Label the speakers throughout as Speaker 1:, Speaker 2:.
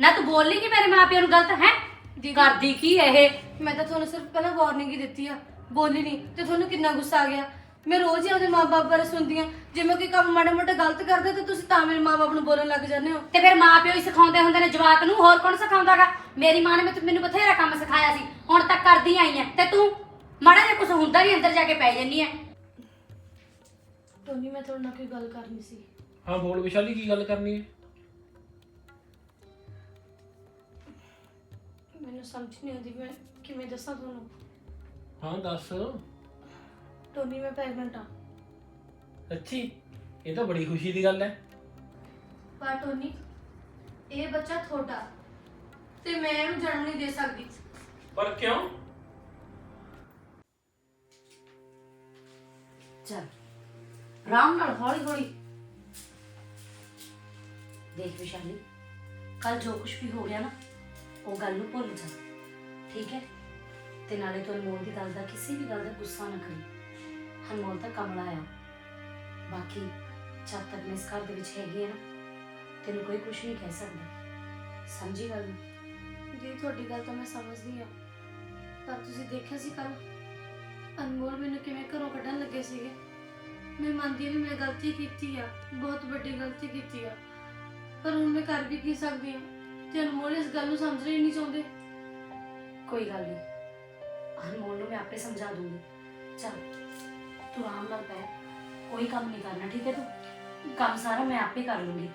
Speaker 1: ਨਾ ਤੂੰ ਬੋਲ ਲਈ ਕਿ ਮੇਰੇ ਮਾਪਿਆਂ ਨੂੰ ਗਲਤ ਹੈ?
Speaker 2: ਦੀਦੀ-
Speaker 1: ਕਰਦੀ ਕੀ ਇਹ?
Speaker 2: ਮੈਂ ਤਾਂ ਤੁਹਾਨੂੰ ਸਿਰਫ ਪਹਿਲਾਂ ਵਾਰਨਿੰਗ ਹੀ ਦਿੱਤੀ ਆ। ਬੋਲੀ ਨਹੀਂ ਤੇ ਤੁਹਾਨੂੰ ਕਿੰਨਾ ਗੁੱਸਾ ਆ ਗਿਆ? ਮੈਂ ਰੋਜ਼ ਹੀ ਆਪਣੇ ਮਾਪੇ ਬਾਰੇ ਸੁਣਦੀ ਆ। ਜੇ ਮੈਂ ਕੋਈ ਕੰਮ ਮਾੜਾ ਮੋਟਾ ਗਲਤ ਕਰਦਾ ਤਾਂ ਤੁਸੀਂ ਤਾਂ ਮੇਰੇ ਮਾਪੇ ਨੂੰ ਬੋਲਣ ਲੱਗ ਜਾਂਦੇ ਹੋ।
Speaker 1: ਤੇ ਫਿਰ ਮਾਪਿਓ ਹੀ ਸਿਖਾਉਂਦੇ ਹੁੰਦੇ ਨੇ ਜਵਾਕ ਨੂੰ ਹੋਰ ਕੌਣ ਸਿਖਾਉਂਦਾਗਾ? ਮੇਰੀ ਮਾਂ ਨੇ ਮੈਨੂੰ- ਮੈਨੂੰ ਬਥੇਰਾ ਕੰਮ ਸਿਖਾਇਆ ਸੀ ਹੁਣ ਤੱਕ ਕਰਦੀ ਆਈ ਐ। ਤੇ ਤੂੰ ਮਾੜਾ ਜਿਹਾ ਕੁਝ ਹੁੰਦਾ ਨਹੀਂ ਅੰਦਰ ਜਾ ਕੇ ਪੈ ਜੰਨੀ ਐ।
Speaker 2: ਟੋਨੀ ਮੈਂ ਤੁਹਾਡੇ ਨਾਲ ਕੋਈ ਗੱਲ ਕਰਨੀ ਸੀ।
Speaker 3: ਹਾਂ ਬੋਲ ਵਿਸ਼ਾਲੀ ਕੀ ਗੱਲ ਕਰਨੀ ਹੈ
Speaker 2: ਮੈਨੂੰ ਸਮਝ ਨਹੀਂ ਆਉਂਦੀ ਮੈਂ ਕਿਵੇਂ ਦੱਸਾਂ ਤੁਹਾਨੂੰ।
Speaker 3: ਹਾਂ ਦੱਸ।
Speaker 2: ਟੋਨੀ ਮੈਂ ਪ੍ਰੈਗਨੈਂਟ ਆ
Speaker 3: ਅੱਛੀ ਇਹ ਤਾਂ ਬੜੀ ਖੁਸ਼ੀ ਦੀ ਗੱਲ ਹੈ।
Speaker 2: ਪਰ ਟੋਨੀ ਇਹ ਬੱਚਾ ਤੁਹਾਡਾ ਤੇ ਮੈਂ ਇਹਨੂੰ ਜਨਮ ਨਹੀਂ ਦੇ ਸਕਦੀ।
Speaker 3: ਪਰ ਕਿਉਂ?
Speaker 1: ਚੱਲ ਆਰਾਮ ਨਾਲ ਹੌਲੀ ਹੌਲੀ ਦੇਖ ਵਿਸ਼ਾਲੀ ਕੱਲ ਜੋ ਕੁਝ ਵੀ ਹੋ ਗਿਆ ਨਾ ਉਹ ਗੱਲ ਨੂੰ ਭੁੱਲ ਜਾ। ਠੀਕ ਹੈ? ਤੇ ਨਾਲੇ ਤੂੰ ਅਨਮੋਲ ਦੀ ਗੱਲ ਦਾ ਕਿਸੇ ਵੀ ਗੱਲ ਦਾ ਗੁੱਸਾ ਨਾ ਕਰੀ। ਅਨਮੋਲ ਤਾਂ ਕਮਲਾ ਆ। ਬਾਕੀ ਜਦ ਤੱਕ ਮੈਂ ਇਸ ਘਰ ਦੇ ਵਿੱਚ ਹੈਗੀ ਆ ਨਾ, ਤੈਨੂੰ ਕੋਈ ਕੁਝ ਨਹੀਂ ਕਹਿ ਸਕਦਾ। ਸਮਝੀ ਗੱਲ ਨੂੰ?
Speaker 2: ਜੀ, ਤੁਹਾਡੀ ਗੱਲ ਤਾਂ ਮੈਂ ਸਮਝਦੀ ਆ ਪਰ ਤੁਸੀਂ ਦੇਖਿਆ ਸੀ ਕੱਲ ਅਨਮੋਲ ਮੈਨੂੰ ਕਿਵੇਂ ਘਰੋਂ ਕੱਢਣ ਲੱਗੇ ਸੀਗੇ? ਮੈਂ ਮੰਨਦੀ ਹਾਂ ਵੀ ਮੈਂ ਗਲਤੀ ਕੀਤੀ ਆ। ਬਹੁਤ ਵੱਡੀ ਗਲਤੀ ਕੀਤੀ ਆ। ਪਰ ਹੁਣ ਮੈਂ ਕਰ ਵੀ ਕੀ ਸਕਦੀ ਹਾਂ? ਤੇ ਅਨਮੋਲ ਇਸ ਗੱਲ ਨੂੰ ਸਮਝਣਾ ਹੀ ਨਹੀਂ ਚਾਹੁੰਦੇ।
Speaker 1: ਕੋਈ ਗੱਲ ਨਹੀਂ। ਅਨਮੋਲ ਨੂੰ ਮੈਂ ਆਪੇ ਸਮਝਾ ਦੂੰਗੀ। ਚੱਲ ਤੂੰ ਆਰਾਮ ਨਾਲ ਪੈ ਕੋਈ ਕੰਮ ਨਹੀਂ ਕਰਨਾ ਠੀਕ ਹੈ ਤੂੰ? ਕੰਮ ਸਾਰਾ ਮੈਂ ਆਪੇ ਕਰ ਲੂੰਗੀ।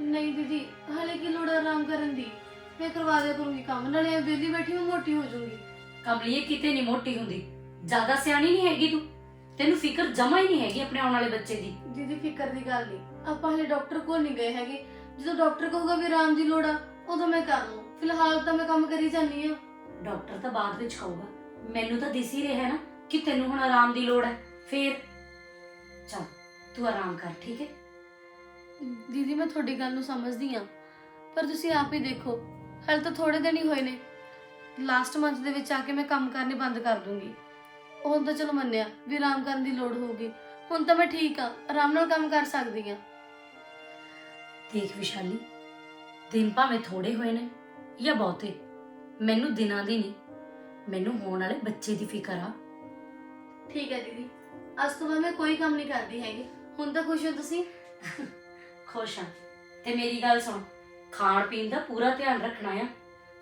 Speaker 2: ਨਹੀਂ ਦੀਦੀ ਹਾਲੇ ਕੀ ਲੋੜ ਆਰਾਮ ਕਰਨ ਦੀ? ਮੈਂ ਕਰਵਾ ਦਿਆ ਕਰੂੰਗੀ ਕੰਮ ਨਾਲੇ ਇਹ ਵਿਹਲੀ ਬੈਠੀ ਮੈਂ ਮੋਟੀ ਹੋ ਜਾਊਂਗੀ।
Speaker 1: ਕਮਲੀਏ ਕਿਤੇ ਨਹੀਂ ਮੋਟੀ ਹੁੰਦੀ। ਜ਼ਿਆਦਾ ਸਿਆਣੀ ਨਹੀਂ ਹੈਗੀ ਤੂੰ। ਤੈਨੂੰ ਫਿਕਰ ਜਮਾ ਹੀ ਨਹੀਂ ਹੈਗੀ ਆਪਣੇ ਆਉਣ ਵਾਲੇ ਬੱਚੇ ਦੀ।
Speaker 2: ਦੀਦੀ ਫਿਕਰ ਦੀ ਗੱਲ ਨਹੀਂ। ਆਪਾਂ ਹਲੇ ਡਾਕਟਰ ਕੋਲ ਨਹੀਂ ਗਏ ਹੈਗੇ। ਜਦੋਂ ਡਾਕਟਰ ਕਹੂਗਾ ਵੀ ਆਰਾਮ ਦੀ ਲੋੜ ਆ ਉਦੋਂ ਮੈਂ ਕਰ ਲੂੰ ਫਿਲਹਾਲ ਤਾਂ ਮੈਂ ਕੰਮ ਕਰੀ ਜਾਂਦੀ ਆ
Speaker 1: ਡਾਕਟਰ ਤਾਂ ਬਾਅਦ ਵਿੱਚ ਕਹੂਗਾ। ਮੈਨੂੰ ਤਾਂ ਦਿਸ ਹੀ ਰਿਹਾ ਨਾ ਕਿ ਤੈਨੂੰ ਹੁਣ ਆਰਾਮ ਦੀ ਲੋੜ ਹੈ। ਫੇਰ। ਚੱਲ ਤੂੰ ਆਰਾਮ ਕਰ ਠੀਕ ਹੈ?
Speaker 2: ਦੀਦੀ ਮੈਂ ਤੁਹਾਡੀ ਗੱਲ ਨੂੰ ਸਮਝਦੀ ਆ ਪਰ ਤੁਸੀਂ ਆਪ ਹੀ ਦੇਖੋ ਹਾਲੇ ਤਾਂ ਥੋੜੇ ਦਿਨ ਹੀ ਹੋਏ ਨੇ। ਲਾਸਟ ਮੰਥ ਦੇ ਵਿੱਚ ਆ ਕੇ ਮੈਂ ਕੰਮ ਕਰਨੇ ਬੰਦ ਕਰ ਦੂੰਗੀ। ਹੁਣ ਤਾਂ ਚਲੋ ਮੰਨਿਆ ਵੀ ਆਰਾਮ ਕਰਨ ਦੀ ਲੋੜ ਹੋਊਗੀ। ਹੁਣ ਤਾਂ ਮੈਂ ਠੀਕ ਆ ਆਰਾਮ ਨਾਲ ਕੰਮ ਕਰ ਸਕਦੀ ਆ
Speaker 1: ਦੇਖ ਵਿਸ਼ਾਲੀ ਦਿਨ ਭਾਵੇਂ ਥੋੜੇ ਹੋਏ ਨੇ ਜਾਂ ਬਹੁਤੇ ਮੈਨੂੰ ਦਿਨਾਂ ਦੀ ਨਹੀਂ ਮੈਨੂੰ ਹੋਣ ਵਾਲੇ ਬੱਚੇ ਦੀ ਫਿਕਰ ਆ।
Speaker 2: ਠੀਕ ਹੈ ਦੀਦੀ ਅੱਜ ਤੋਂ ਬਾਅਦ ਮੈਂ ਕੋਈ ਕੰਮ ਨਹੀਂ ਕਰਦੀ ਹੈਗੀ ਹੁਣ ਤਾਂ ਖੁਸ਼ ਹੋ ਤੁਸੀਂ?
Speaker 1: ਖੁਸ਼ ਹਾਂ ਤੇ ਮੇਰੀ ਗੱਲ ਸੁਣ ਖਾਣ ਪੀਣ ਦਾ ਪੂਰਾ ਧਿਆਨ ਰੱਖਣਾ ਆ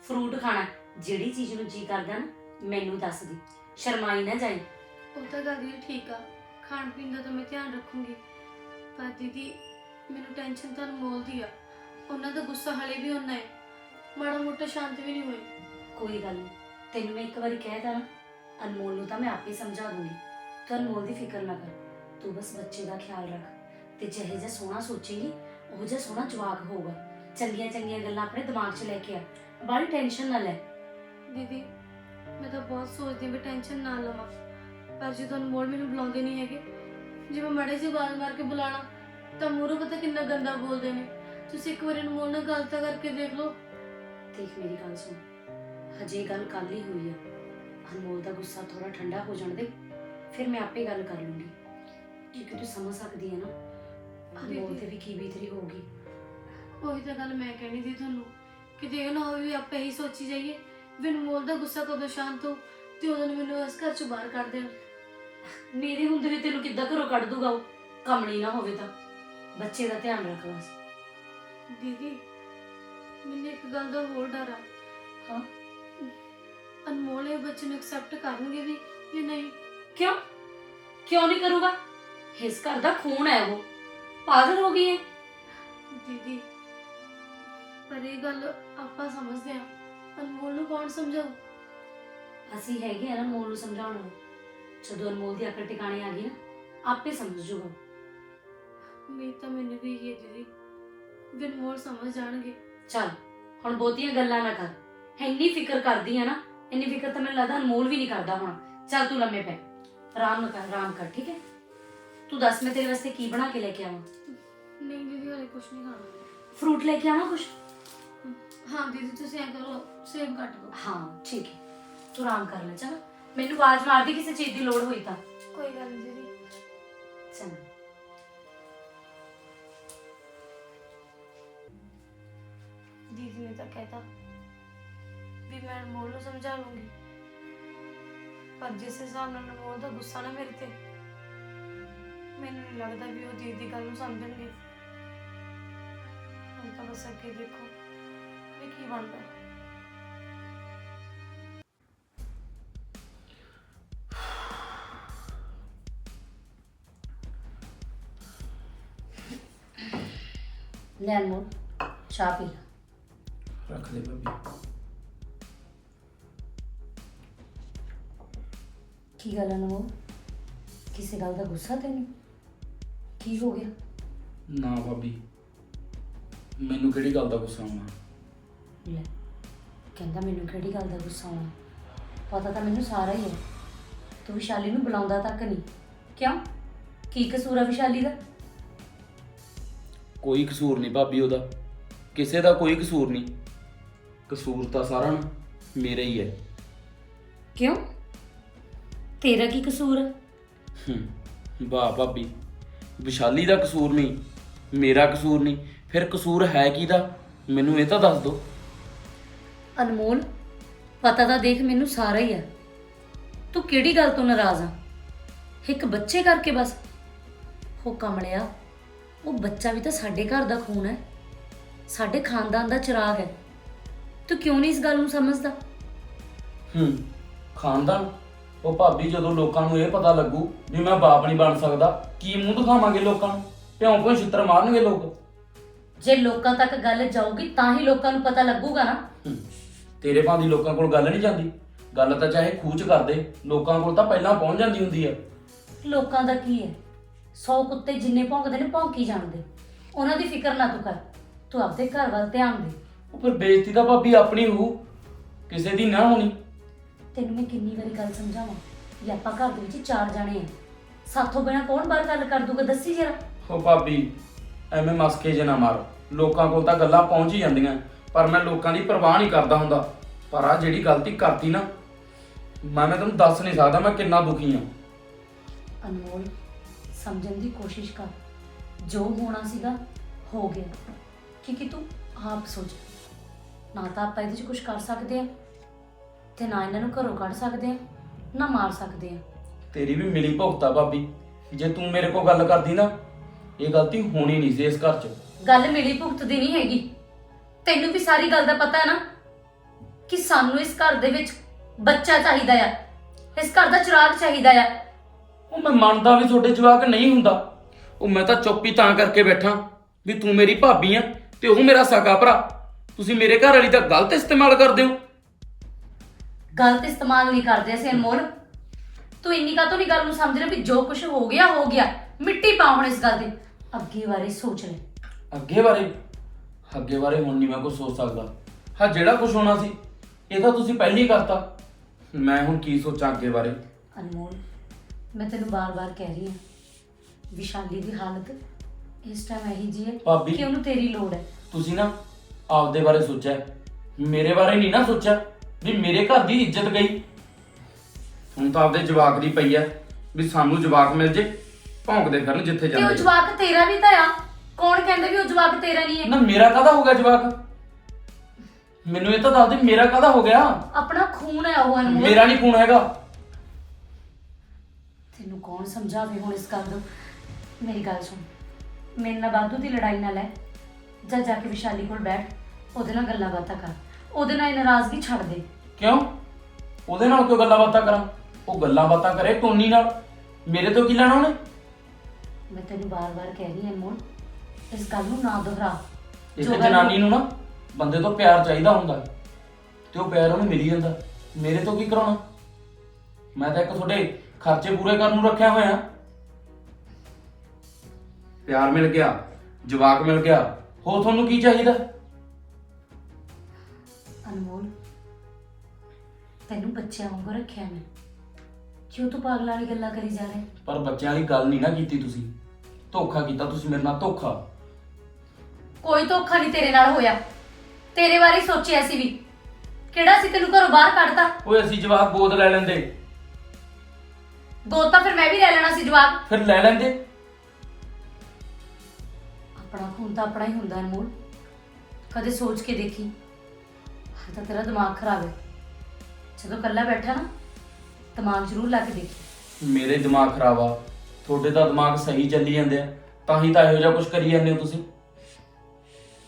Speaker 1: ਫਰੂਟ ਖਾਣਾ ਜਿਹੜੀ ਚੀਜ਼ ਨੂੰ ਜੀ ਕਰਦਾ ਨਾ ਮੈਨੂੰ ਦੱਸ ਦੀ ਸ਼ਰਮਾਈ ਨਾ ਜਾਈ।
Speaker 2: ਉਹ ਤਾਂ ਗੱਲ ਠੀਕ ਆ ਖਾਣ ਪੀਣ ਦਾ ਤਾਂ ਮੈਂ ਧਿਆਨ ਰੱਖੂੰਗੀ ਪਰ ਦੀਦੀ ਮੈਨੂੰ ਟੈਨਸ਼ਨ ਤਾਂ ਅਨਮੋਲ ਦੀ ਆ। ਉਹਨਾਂ ਦਾ ਗੁੱਸਾ ਹਲੇ ਵੀ ਉਹਨਾਂ ਹੈ। ਮਾੜਾ ਮੋਟਾ ਸ਼ਾਂਤ ਵੀ ਨਹੀਂ ਹੋਈ
Speaker 1: ਕੋਈ ਗੱਲ ਨਹੀਂ। ਤੈਨੂੰ ਮੈਂ ਇੱਕ ਵਾਰੀ ਕਹਿ ਨਾ ਅਨਮੋਲ ਨੂੰ ਤਾਂ ਮੈਂ ਆਪੇ ਸਮਝਾ ਦੂੰਗੀ। ਤੂੰ ਅਨਮੋਲ ਦੀ ਫਿਕਰ ਨਾ ਕਰ। ਤੂੰ ਬਸ ਬੱਚੇ ਦਾ ਖਿਆਲ ਰੱਖ। ਤੇ ਜਿਹੇ ਜਿਹਾ ਸੋਹਣਾ ਸੋਚੇਂਗੀ ਉਹ ਜਿਹਾ ਸੋਹਣਾ ਜਵਾਕ ਹੋਊਗਾ। ਚੰਗੀਆਂ ਚੰਗੀਆਂ ਗੱਲਾਂ ਆਪਣੇ ਦਿਮਾਗ 'ਚ ਲੈ ਕੇ ਆ। ਬੜੀ ਟੈਨਸ਼ਨ ਨਾ ਲੈ।
Speaker 2: ਦੀਦੀ ਮੈਂ ਤਾਂ ਬਹੁਤ ਸੋਚਦੀ ਹਾਂ ਵੀ ਟੈਨਸ਼ਨ ਨਾ ਲਵਾਂ। ਪਰ ਜਦੋਂ ਅਨਮੋਲ ਮੈਨੂੰ ਬੁਲਾਉਂਦੇ ਨਹੀਂ ਹੈਗੇ ਜੇ ਮੈਂ ਮੜੇ ਜਿਹੀ ਆਵਾਜ਼ ਮਾਰ ਕੇ ਬੁਲਾਣਾ ਤਾਂ ਮੂਹਰੋਂ ਪਤਾ ਕਿੰਨਾ ਗੰਦਾ ਬੋਲਦੇ ਨੇ। ਤੁਸੀਂ ਇੱਕ ਵਾਰੀ ਅਨਮੋਲ ਨਾਲ ਗੱਲ ਤਾਂ ਕਰਕੇ ਦੇਖ ਲਓ।
Speaker 1: ਦੇਖ ਮੇਰੀ ਗੱਲ ਸੁਣ। ਹਜੇ ਗੱਲ ਕੱਲ ਹੀ ਹੋਈ ਆ। ਅਨਮੋਲ ਦਾ ਗੁੱਸਾ ਥੋੜਾ ਠੰਡਾ ਹੋ ਜਾਣ ਦੇ ਫਿਰ ਮੈਂ ਆਪੇ ਗੱਲ ਕਰ ਲੂੰਗੀ। ਕਿਉਂਕਿ ਤੂੰ ਸਮਝ ਸਕਦੀ ਹੈ ਨਾ ਅਨਮੋਲ ਤੇ ਵੀ ਕੀ ਬੀਤਰੀ ਹੋਊਗੀ।
Speaker 2: ਉਹੀ ਤਾਂ ਗੱਲ ਮੈਂ ਕਹਿਣੀ ਸੀ ਤੁਹਾਨੂੰ ਕਿ ਜੇ ਇਹ ਨਾ ਹੋਵੇ ਵੀ ਆਪਾਂ ਇਹੀ ਸੋਚੀ ਜਾਈਏ ਵੀ ਅਨਮੋਲ ਦਾ ਗੁੱਸਾ ਕਦੋਂ ਸ਼ਾਂਤ ਹੋ ਤੇ ਉਦੋਂ ਨੂੰ ਮੈਨੂੰ ਇਸ ਘਰ ਚੋਂ ਬਾਹਰ ਕੱਢ ਦੇਣ।
Speaker 1: ਮੇਰੇ ਹੁੰਦੇ ਨੇ ਤੈਨੂੰ ਕਿੱਦਾਂ ਘਰੋਂ ਕੱਢ ਦੂਗਾ ਉਹ? ਕਮਲੀ ਨਾ ਹੋਵੇ ਤਾਂ। ਬੱਚੇ ਦਾ ਧਿਆਨ ਰੱਖ ਬਸ।
Speaker 2: ਦੀਦੀ ਮੈਨੂੰ ਇੱਕ ਗੱਲ ਦਾ ਹੋਰ ਡਰ ਆ।
Speaker 1: ਹਾਂ?
Speaker 2: ਅਨਮੋਲ ਇਹ ਬੱਚੇ ਨੂੰ ਐਕਸੈਪਟ ਕਰਨਗੇ ਵੀ ਜਾਂ ਨਹੀਂ?
Speaker 1: ਕਿਉਂ? ਕਿਉਂ ਨਹੀਂ ਕਰੂਗਾ? ਇਸ ਘਰ ਦਾ ਖੂਨ ਹੈ ਉਹ। ਪਾਗਲ ਹੋ ਗਈ ਹੈ
Speaker 2: ਦੀਦੀ ਪਰ ਇਹ ਗੱਲ ਆਪਾਂ ਸਮਝਦੇ ਆ ਅਨਮੋਲ ਨੂੰ ਕੌਣ ਸਮਝਾਊ?
Speaker 1: ਅਸੀਂ ਹੈਗੇ ਆ ਅਨਮੋਲ ਨੂੰ ਸਮਝਾਉਣ ਨੂੰ। ਜਦੋਂ ਅਨਮੋਲ ਦੀ ਅਕਲ ਟਿਕਾਣੇ ਆ ਗਈ ਨਾ ਆਪੇ ਸਮਝ ਜੂਗਾ।
Speaker 2: ਮੇਰੀ ਤਾਂ ਮੈਨੂੰ ਵੀ ਇਹ ਦੀਦੀ। ਅਨਮੋਲ ਸਮਝ ਜਾਣਗੇ।
Speaker 1: ਚੱਲ ਹੁਣ ਬਹੁਤੀਆਂ ਗੱਲਾਂ ਨਾ ਕਰ। ਇੰਨੀ ਫਿਕਰ ਕਰਦੀ ਆ ਨਾ ਇੰਨੀ ਫਿਕਰ ਤਾਂ ਮੈਨੂੰ ਲੱਗਦਾ ਅਨਮੋਲ ਵੀ ਨਹੀਂ ਕਰਦਾ ਹੁਣ। ਚੱਲ ਤੂੰ ਲੰਮੇ ਪੈ। ਆਰਾਮ ਨਾਲ ਕਰ ਆਰਾਮ ਕਰ ਠੀਕ ਹੈ? ਤੂੰ ਦੱਸ ਮੈਂ ਤੇਰੇ ਵਾਸਤੇ ਕੀ ਬਣਾ ਕੇ ਲੈ ਕੇ ਆਵਾਂ?
Speaker 2: ਨਹੀਂ ਦੀਦੀ ਹਲੇ ਕੁਝ ਨਹੀਂ ਖਾਣਾ।
Speaker 1: ਫਰੂਟ ਲੈ ਕੇ ਆਵਾਂ ਕੁਛ?
Speaker 2: ਹਾਂ ਦੀਦੀ ਤੁਸੀਂ ਐ ਕਰੋ ਸੇਬ ਕੱਟ ਦਿਓ।
Speaker 1: ਹਾਂ ਠੀਕ ਹੈ। ਤੂੰ ਆਰਾਮ ਕਰ ਲੈ ਚਲ। ਮੈਨੂੰ ਆਵਾਜ਼ ਮਾਰ ਦੇ ਕਿਸੇ ਚੀਜ਼ ਦੀ ਲੋੜ ਹੋਈ ਤਾਂ।
Speaker 2: ਕੋਈ ਗੱਲ ਨਹੀਂ ਦੀਦੀ।
Speaker 1: ਚੰਗਾ
Speaker 2: ਦੀਦੀ ਨੇ ਤਾਂ ਕਹਿਤਾ ਵੀ ਮੈਂ ਅਨਮੋਲ ਨੂੰ ਸਮਝਾ ਲੂੰਗੀ। ਪਰ ਜਿਸ ਹਿਸਾਬ ਨਾਲ ਅਨਮੋਲ ਦਾ ਗੁੱਸਾ ਨਾ ਮੇਰੇ ਤੇ, ਮੈਨੂੰ ਨਹੀਂ ਲੱਗਦਾ ਵੀ ਉਹ ਦੀਦੀ ਦੀ ਗੱਲ ਨੂੰ ਸਮਝਣਗੇ। ਹੁਣ ਤਾਂ ਬਸ ਅੱਗੇ ਦੇਖੋ ਵੀ ਕੀ ਬਣਦਾ।
Speaker 1: ਲੈ ਅਨਮੋਲ ਚਾਹ ਪੀ ਲੈ।
Speaker 3: ਰੱਖ ਦੇ ਭਾਬੀ।
Speaker 1: ਕੀ ਗੱਲ ਹੈ ਅਨਮੋਲ ਕਿਸੇ ਗੱਲ ਦਾ ਗੁੱਸਾ ਤੈਨੂੰ? ਕੀ ਹੋ ਗਿਆ?
Speaker 4: ਨਾ ਭਾਬੀ ਮੈਨੂੰ ਕਿਹੜੀ ਗੱਲ ਦਾ ਗੁੱਸਾ ਆਉਣਾ?
Speaker 1: ਲੈ ਕਹਿੰਦਾ ਮੈਨੂੰ ਕਿਹੜੀ ਗੱਲ ਦਾ ਗੁੱਸਾ ਆਉਣਾ? ਪਤਾ ਤਾਂ ਮੈਨੂੰ ਸਾਰਾ ਹੀ ਹੈ ਤੂੰ ਵਿਸ਼ਾਲੀ ਨੂੰ ਬੁਲਾਉਂਦਾ ਤੱਕ ਨਹੀਂ। ਕਿਉਂ? ਕੀ ਕਸੂਰ ਆ ਵਿਸ਼ਾਲੀ ਦਾ?
Speaker 4: ਕੋਈ ਕਸੂਰ ਨਹੀਂ ਭਾਬੀ ਉਹਦਾ। ਕਿਸੇ ਦਾ ਕੋਈ ਕਸੂਰ ਨਹੀਂ। ਕਸੂਰ ਤਾਂ ਸਾਰਾ ਨਾ ਮੇਰਾ ਹੀ ਹੈ।
Speaker 1: ਕਿਉਂ? ਤੇਰਾ ਕੀ ਕਸੂਰ? ਹੈ
Speaker 4: ਹੂੰ ਵਾਹ ਭਾਬੀ ਵਿਸ਼ਾਲੀ ਦਾ ਕਸੂਰ ਨਹੀਂ ਮੇਰਾ ਕਸੂਰ ਨਹੀਂ ਫਿਰ ਕਸੂਰ ਹੈ ਕਿਹਦਾ? ਮੈਨੂੰ ਇਹ ਤਾਂ ਦੱਸ ਦਿਓ
Speaker 1: ਅਨਮੋਲ ਪਤਾ ਤਾਂ ਦੇਖ ਮੈਨੂੰ ਸਾਰਾ ਹੀ ਆ। ਤੂੰ ਕਿਹੜੀ ਗੱਲ ਤੋਂ ਨਾਰਾਜ਼ ਆ? ਇੱਕ ਬੱਚੇ ਕਰਕੇ ਬਸ। ਹੋ ਕਮਲਿਆ ਉਹ ਬੱਚਾ ਵੀ ਤਾਂ ਸਾਡੇ ਘਰ ਦਾ ਖੂਨ ਹੈ। ਸਾਡੇ ਖਾਨਦਾਨ ਦਾ ਚਿਰਾਗ ਹੈ। ਤੂੰ ਕਿਉਂ ਨਹੀਂ ਇਸ ਗੱਲ ਨੂੰ ਸਮਝਦਾ?
Speaker 4: ਹੂੰ ਖਾਨਦਾਨ? ਉਹ ਭਾਬੀ ਜਦੋਂ ਲੋਕਾਂ ਨੂੰ ਇਹ ਪਤਾ ਲੱਗੂ ਵੀ ਮੈਂ ਬਾਪ ਨਹੀਂ ਬਣ ਸਕਦਾ ਕੀ ਮੂੰਹ ਦਿਖਾਵਾਂਗੇ ਲੋਕਾਂ ਨੂੰ? ਭਿਉਂ ਭਿਉਂ ਛਿੱਤਰ ਮਾਰਨਗੇ ਲੋਕ।
Speaker 1: ਜੇ ਲੋਕਾਂ ਤੱਕ ਗੱਲ ਜਾਊਗੀ ਤਾਂ ਹੀ ਲੋਕਾਂ ਨੂੰ ਪਤਾ ਲੱਗੂਗਾ ਨਾ।
Speaker 4: ਹੂੰ। ਤੇਰੇ ਭਾਂ ਦੀ ਲੋਕਾਂ ਕੋਲ ਗੱਲ ਨਹੀਂ ਜਾਂਦੀ। ਗੱਲ ਤਾਂ ਚਾਹੇ ਖੂਚ ਕਰਦੇ ਲੋਕਾਂ ਕੋਲ ਤਾਂ ਪਹਿਲਾਂ ਪਹੁੰਚ ਜਾਂਦੀ ਹੁੰਦੀ ਆ।
Speaker 1: ਲੋਕਾਂ ਦਾ ਕੀ ਹੈ? 100 ਕੁੱਤੇ ਜਿੰਨੇ ਭੌਂਕਦੇ ਨੇ ਭੌਂਕੀ ਜਾਣਦੇ ਉਹਨਾਂ ਦੀ ਫਿਕਰ ਨਾ ਤੂੰ ਕਰ। ਤੂੰ ਆਪਦੇ ਘਰ ਵੱਲ ਧਿਆਨ ਦੇ।
Speaker 4: ਉਹ ਫਿਰ ਬੇਇੱਜ਼ਤੀ ਤਾਂ ਭਾਬੀ ਆਪਣੀ ਹੋਊ ਕਿਸੇ ਦੀ ਨਾ ਹੋਣੀ।
Speaker 1: ਤੈਨੂੰ ਮੈਂ ਕਿੰਨੀ ਵਾਰੀ ਗੱਲ ਸਮਝਾਵਾਂ ਵੀ ਆਪਾਂ ਘਰ ਦੇ ਵਿੱਚ ਚਾਰ ਜਾਣੇ ਆ। ਸਾਥੋਂ ਬਿਨਾ ਕੌਣ ਬਾਹਰ ਗੱਲ ਕਰ ਦੂਗਾ ਦੱਸੀ ਜਰਾ।
Speaker 4: ਉਹ ਭਾਬੀ ਐਵੇਂ ਮਸਕੇ ਜੇ ਨਾ ਮਾਰ। ਲੋਕਾਂ ਕੋਲ ਤਾਂ ਗੱਲਾਂ ਪਹੁੰਚ ਹੀ ਜਾਂਦੀਆਂ ਪਰ ਮੈਂ ਲੋਕਾਂ ਦੀ ਪਰਵਾਹ ਨਹੀਂ ਕਰਦਾ ਹੁੰਦਾ। ਪਰ ਆ ਜਿਹੜੀ ਗਲਤੀ ਕਰਤੀ ਨਾ ਮੈਂ ਮੈਂ ਤੈਨੂੰ ਦੱਸ ਨਹੀਂ ਸਕਦਾ ਮੈਂ ਕਿੰਨਾ ਦੁਖੀ ਆ
Speaker 1: ਅਨਮੋਲ ਸਮਝਣ ਦੀ ਕੋਸ਼ਿਸ਼ ਕਰ। ਜੋ ਹੋਣਾ ਸੀਗਾ ਹੋ ਗਿਆ। ਕਿਉਂਕਿ ਤੂੰ ਆਪ ਸੋਚ। ਨਾ ਤਾਂ ਆਪਾਂ ਇਹਦੇ 'ਚ ਕੁਝ ਕਰ ਸਕਦੇ ਆ ਤੇ ਨਾ ਇਹਨਾਂ ਨੂੰ ਘਰੋਂ ਕੱਢ ਸਕਦੇ ਆ ਨਾ ਮਾਰ ਸਕਦੇ ਆ
Speaker 4: ਤੇਰੀ ਵੀ ਮਿਲੀ ਭੁਗਤਾ ਭਾਬੀ। ਜੇ ਤੂੰ ਮੇਰੇ ਕੋਲ ਗੱਲ ਕਰਦੀ ਨਾ ਇਹ ਗਲਤੀ ਹੋਣੀ ਨਹੀਂ ਸੀ ਇਸ ਘਰ 'ਚ।
Speaker 1: ਗੱਲ ਮਿਲੀ ਭੁਗਤ ਦੀ ਨਹੀਂ ਹੈਗੀ। ਤੈਨੂੰ ਵੀ ਸਾਰੀ ਗੱਲ ਦਾ ਪਤਾ ਹੈ ਨਾ ਕਿ ਸਾਨੂੰ ਇਸ ਘਰ ਦੇ ਵਿੱਚ ਬੱਚਾ ਚਾਹੀਦਾ ਆ। ਇਸ ਘਰ ਦਾ ਚਿਰਾਗ ਚਾਹੀਦਾ ਆ।
Speaker 4: ਉਹ ਮੈਂ ਮੰਨਦਾ ਵੀ ਤੁਹਾਡੇ ਜਵਾਕ ਨਹੀਂ ਹੁੰਦਾ। ਉਹ ਮੈਂ ਤਾਂ ਚੁੱਪੀ ਤਾਂ ਕਰਕੇ ਬੈਠਾ ਵੀ ਤੂੰ ਮੇਰੀ ਭਾਬੀ ਆ ਤੇ ਉਹ ਮੇਰਾ ਸਕਾ ਭਰਾ। ਤੁਸੀਂ ਮੇਰੇ ਘਰ ਵਾਲੀ ਦਾ ਗਲਤ ਇਸਤੇਮਾਲ ਕਰਦੇ ਹੋ?
Speaker 1: ਗਲਤ ਇਸਤੇਮਾਲ ਨਹੀਂ ਕਰਦੇ ਅਸੀਂ ਅਨਮੋਲ। ਤੂੰ ਇੰਨੀ ਕਾ ਨਹੀਂ ਗੱਲ ਨੂੰ ਸਮਝ ਰਿਹਾ ਵੀ ਜੋ ਕੁਝ ਹੋ ਗਿਆ ਹੋ ਗਿਆ। ਮਿੱਟੀ ਪਾ ਹੁਣ ਇਸ ਗੱਲ ਦੀ। ਅੱਗੇ ਬਾਰੇ ਸੋਚ ਲੈ।
Speaker 4: ਅੱਗੇ ਬਾਰੇ? ਅੱਗੇ ਬਾਰੇ ਹੁਣ ਨਹੀਂ ਮੈਂ ਕੁਝ ਸੋਚ ਸਕਦਾ। ਹਾਂ ਜਿਹੜਾ ਕੁਝ ਹੋਣਾ ਸੀ ਇਹ ਤਾਂ ਤੁਸੀਂ ਪਹਿਲਾਂ ਹੀ ਕਰਤਾ। ਮੈਂ ਹੁਣ ਕੀ ਸੋਚਾਂ ਅੱਗੇ ਬਾਰੇ?
Speaker 1: ਅਨਮੋਲ ਮੈਂ ਤੈਨੂੰ ਬਾਰ-ਬਾਰ ਕਹਿ ਰਹੀ ਹਾਂ ਵਿਸ਼ਾਲੀ ਦੀ ਹਾਲਤ ਇਸ ਟਾਈਮ ਇਹੀ ਜੀ ਹੈ
Speaker 4: ਭਾਬੀ।
Speaker 1: ਕਿ ਉਹਨੂੰ ਤੇਰੀ ਲੋੜ ਹੈ।
Speaker 4: ਤੁਸੀਂ ਨਾ ਆਪਦੇ ਬਾਰੇ ਸੋਚਿਆ। ਮੇਰੇ ਬਾਰੇ ਨਹੀਂ ਨਾ ਸੋਚਿਆ ਵੀ ਮੇਰੇ ਘਰ ਦੀ ਇੱਜ਼ਤ ਗਈ ਹੁਣ ਤਾਂ ਆਪਦੇ ਜਵਾਕ ਦੀ ਪਈ ਐ ਵੀ ਸਾਨੂੰ ਜਵਾਕ ਮਿਲ ਜੇ ਭੌਂਕਦੇ ਫਿਰਨ ਜਿੱਥੇ
Speaker 1: ਤੇ ਉਹ
Speaker 4: ਜਾਂਦੇ
Speaker 1: ਜਵਾਕ ਤੇਰਾ ਵੀ ਤਾਂ ਆ। ਕੌਣ ਕਹਿੰਦਾ ਵੀ ਉਹ ਜਵਾਕ ਤੇਰਾ ਨਹੀਂ ਹੈ?
Speaker 4: ਨਾ ਮੇਰਾ ਕਾਹਦਾ ਹੋ ਗਿਆ ਜਵਾਕ? ਮੈਨੂੰ ਇਹ ਤਾਂ ਦੱਸ ਦੇ ਮੇਰਾ ਕਾਹਦਾ ਹੋ ਗਿਆ?
Speaker 1: ਆਪਣਾ ਖੂਨ ਹੈ ਉਹ ਅਨਮੋਲ।
Speaker 4: ਮੇਰਾ ਨਹੀਂ ਖੂਨ ਹੈਗਾ।
Speaker 1: ਤੈਨੂੰ ਕੌਣ ਸਮਝਾਵੇ ਹੁਣ ਇਸ ਗੱਲ ਨੂੰ? ਮੇਰੀ ਗੱਲ ਸੁਣ। ਮੇਰੇ ਨਾਲ ਬਾਦੂ ਦੀ ਲੜਾਈ ਨਾ ਲੈ। ਜਾ ਜਾ ਕੇ ਵਿਸ਼ਾਲੀ ਕੋਲ ਬੈਠ। ਉਹਦੇ ਨਾਲ ਗੱਲਾਂ ਬਾਤਾਂ ਕਰ। ਉਹਦੇ ਨਾਲ ਇਹ ਨਾਰਾਜ਼ਗੀ ਛੱਡ ਦੇ।
Speaker 4: ਕਿਉਂ? ਉਹਦੇ ਨਾਲ ਕਿਉਂ ਗੱਲਾਂ ਬਾਤਾਂ ਕਰਾਂ? ਉਹ ਗੱਲਾਂ ਬਾਤਾਂ ਕਰੇ ਟੋਨੀ ਨਾਲ। ਮੇਰੇ ਤੋਂ ਕੀ ਲੈਣਾ ਉਹਨੇ?
Speaker 1: ਮੈਂ ਤੈਨੂੰ ਬਾਰ-ਬਾਰ ਕਹਿ ਰਹੀ ਹਾਂ ਅਨਮੋਲ ਇਸ ਗੱਲ ਨੂੰ ਨਾ ਦੁਹਰਾ।
Speaker 4: ਇੱਕ
Speaker 1: ਜੋ ਗੱਲ-
Speaker 4: ਜਨਾਨੀ ਨੂੰ ਨਾ ਬੰਦੇ ਤੋਂ ਪਿਆਰ ਚਾਹੀਦਾ ਹੁੰਦਾ। ਤੇ ਉਹ ਪਿਆਰ ਉਹਨੂੰ ਮਿਲ ਜਾਂਦਾ। ਮੇਰੇ ਤੋਂ ਕੀ ਕਰਾਉਣਾ? ਮੈਂ ਤਾਂ ਇੱਕ ਤੁਹਾਡੇ ਖਰਚੇ ਪੂਰੇ ਕਰਨ ਨੂੰ ਰੱਖਿਆ ਹੋਇਆ। ਪਿਆਰ ਮਿਲ ਗਿਆ ਜਵਾਕ ਮਿਲ ਗਿਆ। ਹੋਰ ਤੁਹਾਨੂੰ ਕੀ ਚਾਹੀਦਾ?
Speaker 1: ਤੈਨੂੰ ਬੱਚਿਆਂ ਵਾਂਗੂ ਰੱਖਿਆ ਮੈਂ। ਕਿਉਂ ਤੂੰ ਪਾਗਲਾਂ ਵਾਲੀ ਗੱਲਾਂ ਕਰੀ ਜਾ ਰਿਹਾ?
Speaker 4: ਪਰ ਬੱਚਿਆਂ ਵਾਲੀ ਗੱਲ ਨਹੀਂ ਨਾ ਕੀਤੀ ਤੁਸੀਂ। ਧੋਖਾ ਕੀਤਾ ਤੁਸੀਂ ਮੇਰੇ ਨਾਲ ਧੋਖਾ।
Speaker 1: ਕੋਈ ਧੋਖਾ ਨਹੀਂ ਤੇਰੇ ਨਾਲ ਹੋਇਆ। ਤੇਰੇ ਬਾਰੇ ਸੋਚਿਆ ਸੀ ਵੀ। ਕਿਹੜਾ ਸੀ ਤੈਨੂੰ ਘਰੋਂ ਬਾਹਰ ਕੱਢਤਾ?
Speaker 4: ਓਏ ਅਸੀਂ ਜਵਾਕ ਗੋਦ ਲੈ ਲੈਂਦੇ।
Speaker 1: ਗੋਦ ਤਾਂ ਫਿਰ ਮੈਂ ਵੀ ਲੈ ਲੈਣਾ ਸੀ ਜਵਾਬ
Speaker 4: ਫਿਰ ਲੈ ਲੈਂਦੇ।
Speaker 1: ਆਪਣਾ ਖੂਨ ਤਾਂ ਆਪਣਾ ਹੀ ਹੁੰਦਾ ਅਨਮੋਲ ਕਦੇ ਸੋਚ ਕੇ ਦੇਖੀ। ਹਾਂ ਤਾਂ ਤੇਰਾ ਦਿਮਾਗ ਖਰਾਬ ਹੈ। ਜਦੋਂ ਇਕੱਲਾ ਬੈਠਾ ਨਾ ਦਿਮਾਗ ਜ਼ਰੂਰ ਲਾ ਕੇ ਦੇਖੀ।
Speaker 4: ਮੇਰੇ ਦਿਮਾਗ ਖਰਾਬ ਆ। ਤੁਹਾਡੇ ਤਾਂ ਦਿਮਾਗ ਸਹੀ ਚੱਲੀ ਜਾਂਦੇ ਆ। ਤਾਂ ਹੀ ਤਾਂ ਇਹੋ ਜਿਹਾ ਕੁਝ ਕਰੀ ਜਾਂਦੇ ਹੋ ਤੁਸੀਂ।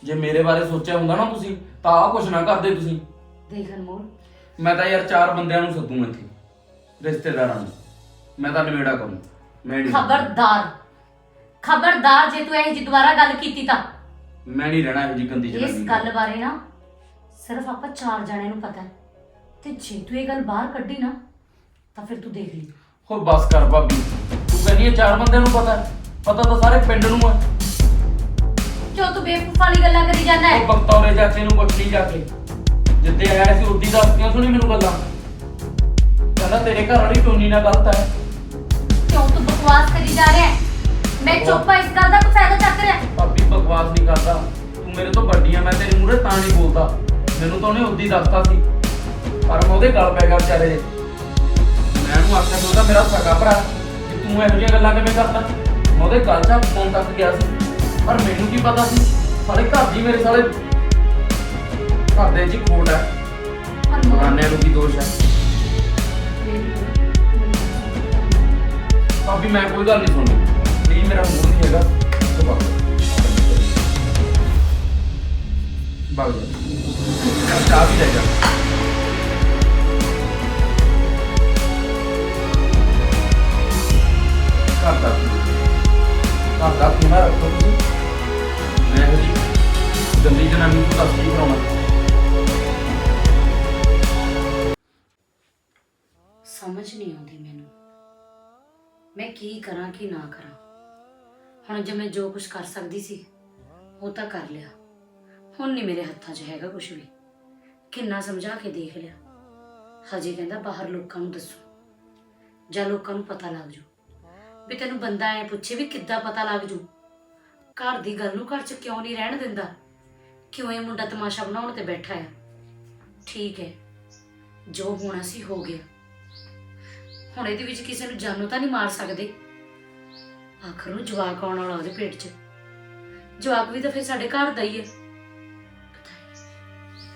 Speaker 4: ਜੇ ਮੇਰੇ ਬਾਰੇ ਸੋਚਿਆ ਹੁੰਦਾ ਨਾ ਤੁਸੀਂ ਤਾਂ ਆਹ ਕੁਝ ਨਾ ਕਰਦੇ ਤੁਸੀਂ।
Speaker 1: ਦੇਖ ਅਨਮੋਲ।
Speaker 4: ਮੈਂ ਤਾਂ ਯਾਰ ਚਾਰ ਬੰਦਿਆਂ ਨੂੰ ਸੱਦੂ ਇੱਥੇ ਰਿਸ਼ਤੇਦਾਰਾਂ ਨੂੰ। ਮੈਂ ਤਾਂ ਨਿਬੇੜਾ ਕਰੂੰ। ਮੈਂ ਨਹੀਂ
Speaker 1: ਖਬਰਦਾਰ। ਖਬਰਦਾਰ ਜੇ ਤੂੰ ਇਹ ਜੀ ਦੁਬਾਰਾ ਗੱਲ ਕੀਤੀ ਤਾਂ।
Speaker 4: ਮੈਂ ਨਹੀਂ ਰਹਿਣਾ ਇਹੋ ਜੀ ਗੰਦੀ
Speaker 1: ਇਸ
Speaker 4: ਜਨਾਨੀ
Speaker 1: ਗੱਲ ਬਾਰੇ ਨਾ ਸਿਰਫ ਆਪਾਂ ਚਾਰ ਜਣਿਆਂ ਨੂੰ ਪਤਾ ਹੈ। ਤੇ ਜੇ ਤੂੰ ਇਹ ਗੱਲ ਬਾਹਰ ਕੱਢੀ ਨਾ ਤਾਂ ਫਿਰ ਤੂੰ ਦੇਖ ਲਈ।
Speaker 4: ਹੋਰ ਬਸ ਕਰ ਭਾਬੀ। ਤੂੰ ਕਹਿੰਦੀ ਹੈ ਚਾਰ ਬੰਦਿਆਂ ਨੂੰ ਪਤਾ ਹੈ। ਪਤਾ ਤਾਂ ਸਾਰੇ ਪਿੰਡ ਨੂੰ ਹੈ।
Speaker 1: ਕਿਉਂ ਤੂੰ ਬੇਵਕੂਫ ਵਾਲੀ ਗੱਲਾਂ ਕਰੀ ਜਾਂਦਾ
Speaker 4: ਉਹ
Speaker 1: ਹੈ
Speaker 4: ਬਖਤੌਰੇ ਚਾਚੇ ਨੂੰ ਲਈ ਜਾ ਕੇ। ਜਿੱਦੇ ਆਇਆ ਸੀ ਉੱਦੀ ਦੱਸਦੀਆਂ ਸੁਣੀ ਮੈਨੂੰ ਗੱਲਾਂ। ਕਹਿੰਦਾ ਤੇਰੇ ਘਰ ਵਾਲੀ ਟੋਨੀ ਨਾਲ ਗਲਤ ਹੈ।
Speaker 1: ਕਿਉਂ ਤੂੰ ਬਕਵਾਸ ਕਰੀ ਜਾ ਰਿਹਾ ਹੈ? ਮੈਂ ਚੁੱਪ ਆ ਇਸ ਗੱਲ ਦਾ ਤੂੰ ਫਾਇਦਾ ਚੱਕ ਰਿਹਾ? ਹੈ।
Speaker 4: ਭਾਬੀ ਬਕਵਾਸ ਨਹੀਂ ਕਰਦਾ। ਤੂੰ ਮੇਰੇ ਤੋਂ ਵੱਡੀ ਆ ਮੈਂ ਤੇਰੇ ਮੂਹਰੇ ਤਾਂ ਨਹੀਂ ਬੋਲਦਾ। ਮੈਨੂੰ ਤਾਂ ਉਹਨੇ ਉੱਦੀ ਦੱਸਤਾ ਸੀ। ਪਰ ਮੈਂ ਉਹਦੇ ਗਲ ਪੈ ਗਿਆ ਵਿਚਾਰੇ ਦੇ। ਮੈਂ ਉਹਨੂੰ ਆਖਿਆ ਉਹਦਾ ਮੇਰਾ ਸਗਾ ਭਰਾ ਕਿ ਤੂੰ ਇਹੋ ਜਿਹੀਆਂ ਗੱਲਾਂ ਕਿਵੇਂ ਕਰਦਾ? ਮੈਂ ਉਹਦੇ ਗਲ 'ਚ ਫੋਨ ਤੱਕ ਗਿਆ ਸੀ। ਪਰ ਮੈਨੂੰ ਕੀ ਪਤਾ ਸੀ? ਸਾਰੇ ਘਰ ਦੀ ਮੇਰੇ ਸਾਲੇ ਘਰ ਦੇ ਜੀ ਖੋਟ ਹੈ।
Speaker 1: ਅਨਮੋਲ
Speaker 4: ਨੂੰ ਕੀ ਦੋਸ਼ ਹੈ? ਭਾਬੀ ਮੈਂ ਕੋਈ ਗੱਲ ਨਹੀਂ ਸੁਣਨੀ। ਨਹੀਂ ਮੇਰਾ ਮੂਡ ਨਹੀਂ ਹੈਗਾ। ਤੂੰ ਬਾਗ ਬਾਗ ਜਾ। ਚਾਹ ਵੀ ਲੈ ਜਾ। ਘਰ ਦਾ ਘਰ ਦਾ ਖੂਨਾ ਰੱਖੋ ਤੁਸੀਂ? ਮੈਂ ਇਹੋ ਗੰਦੀ ਜਨਾਨੀ ਨੂੰ ਦੱਸ ਕੀ ਕਰਾਉਣਾ?
Speaker 1: ਸਮਝ ਨਹੀਂ ਆਉਂਦੀ ਮੈਨੂੰ। ਮੈਂ ਕੀ ਕਰਾਂ, ਕੀ ਨਾ ਕਰਾਂ? ਹੁਣ ਜੇ ਮੈਂ ਜੋ ਕੁਝ ਕਰ ਸਕਦੀ ਸੀ, ਉਹ ਤਾਂ ਕਰ ਲਿਆ। ਹੁਣ ਨਹੀਂ ਮੇਰੇ ਹੱਥਾਂ 'ਚ ਹੈਗਾ ਕੁਝ ਵੀ। ਕਿੰਨਾ ਸਮਝਾ ਕੇ ਦੇਖ ਲਿਆ। ਹਜੇ ਕਹਿੰਦਾ ਬਾਹਰ ਲੋਕਾਂ ਨੂੰ ਦੱਸੋ। ਜਾਂ ਲੋਕਾਂ ਨੂੰ ਪਤਾ ਲੱਗ ਜੂ ਵੀ ਤੈਨੂੰ ਬੰਦਾ ਐ ਪੁੱਛੇ ਵੀ ਕਿੱਦਾਂ ਪਤਾ ਲੱਗ ਜੂ। ਘਰ ਦੀ ਗੱਲ ਨੂੰ ਘਰ 'ਚ ਕਿਉਂ ਨਹੀਂ ਰਹਿਣ ਦਿੰਦਾ? ਕਿਉਂ ਇਹ ਮੁੰਡਾ ਤਮਾਸ਼ਾ ਬਣਾਉਣ ਤੇ ਬੈਠਾ ਆ? ਠੀਕ ਹੈ, ਜੋ ਹੋਣਾ ਸੀ ਹੋ ਗਿਆ। ਹੁਣ ਇਹਦੇ ਵਿੱਚ ਕਿਸੇ ਨੂੰ ਜਾਨੋਂ ਤਾਂ ਨਹੀਂ ਮਾਰ ਸਕਦੇ। ਆਖਰ ਨੂੰ ਜਵਾਕ ਆਉਣ ਵਾਲਾ ਉਹਦੇ ਪੇਟ 'ਚ। ਜਵਾਕ ਵੀ ਤਾਂ ਫਿਰ ਸਾਡੇ ਘਰ ਦਾ ਹੀ ਹੈ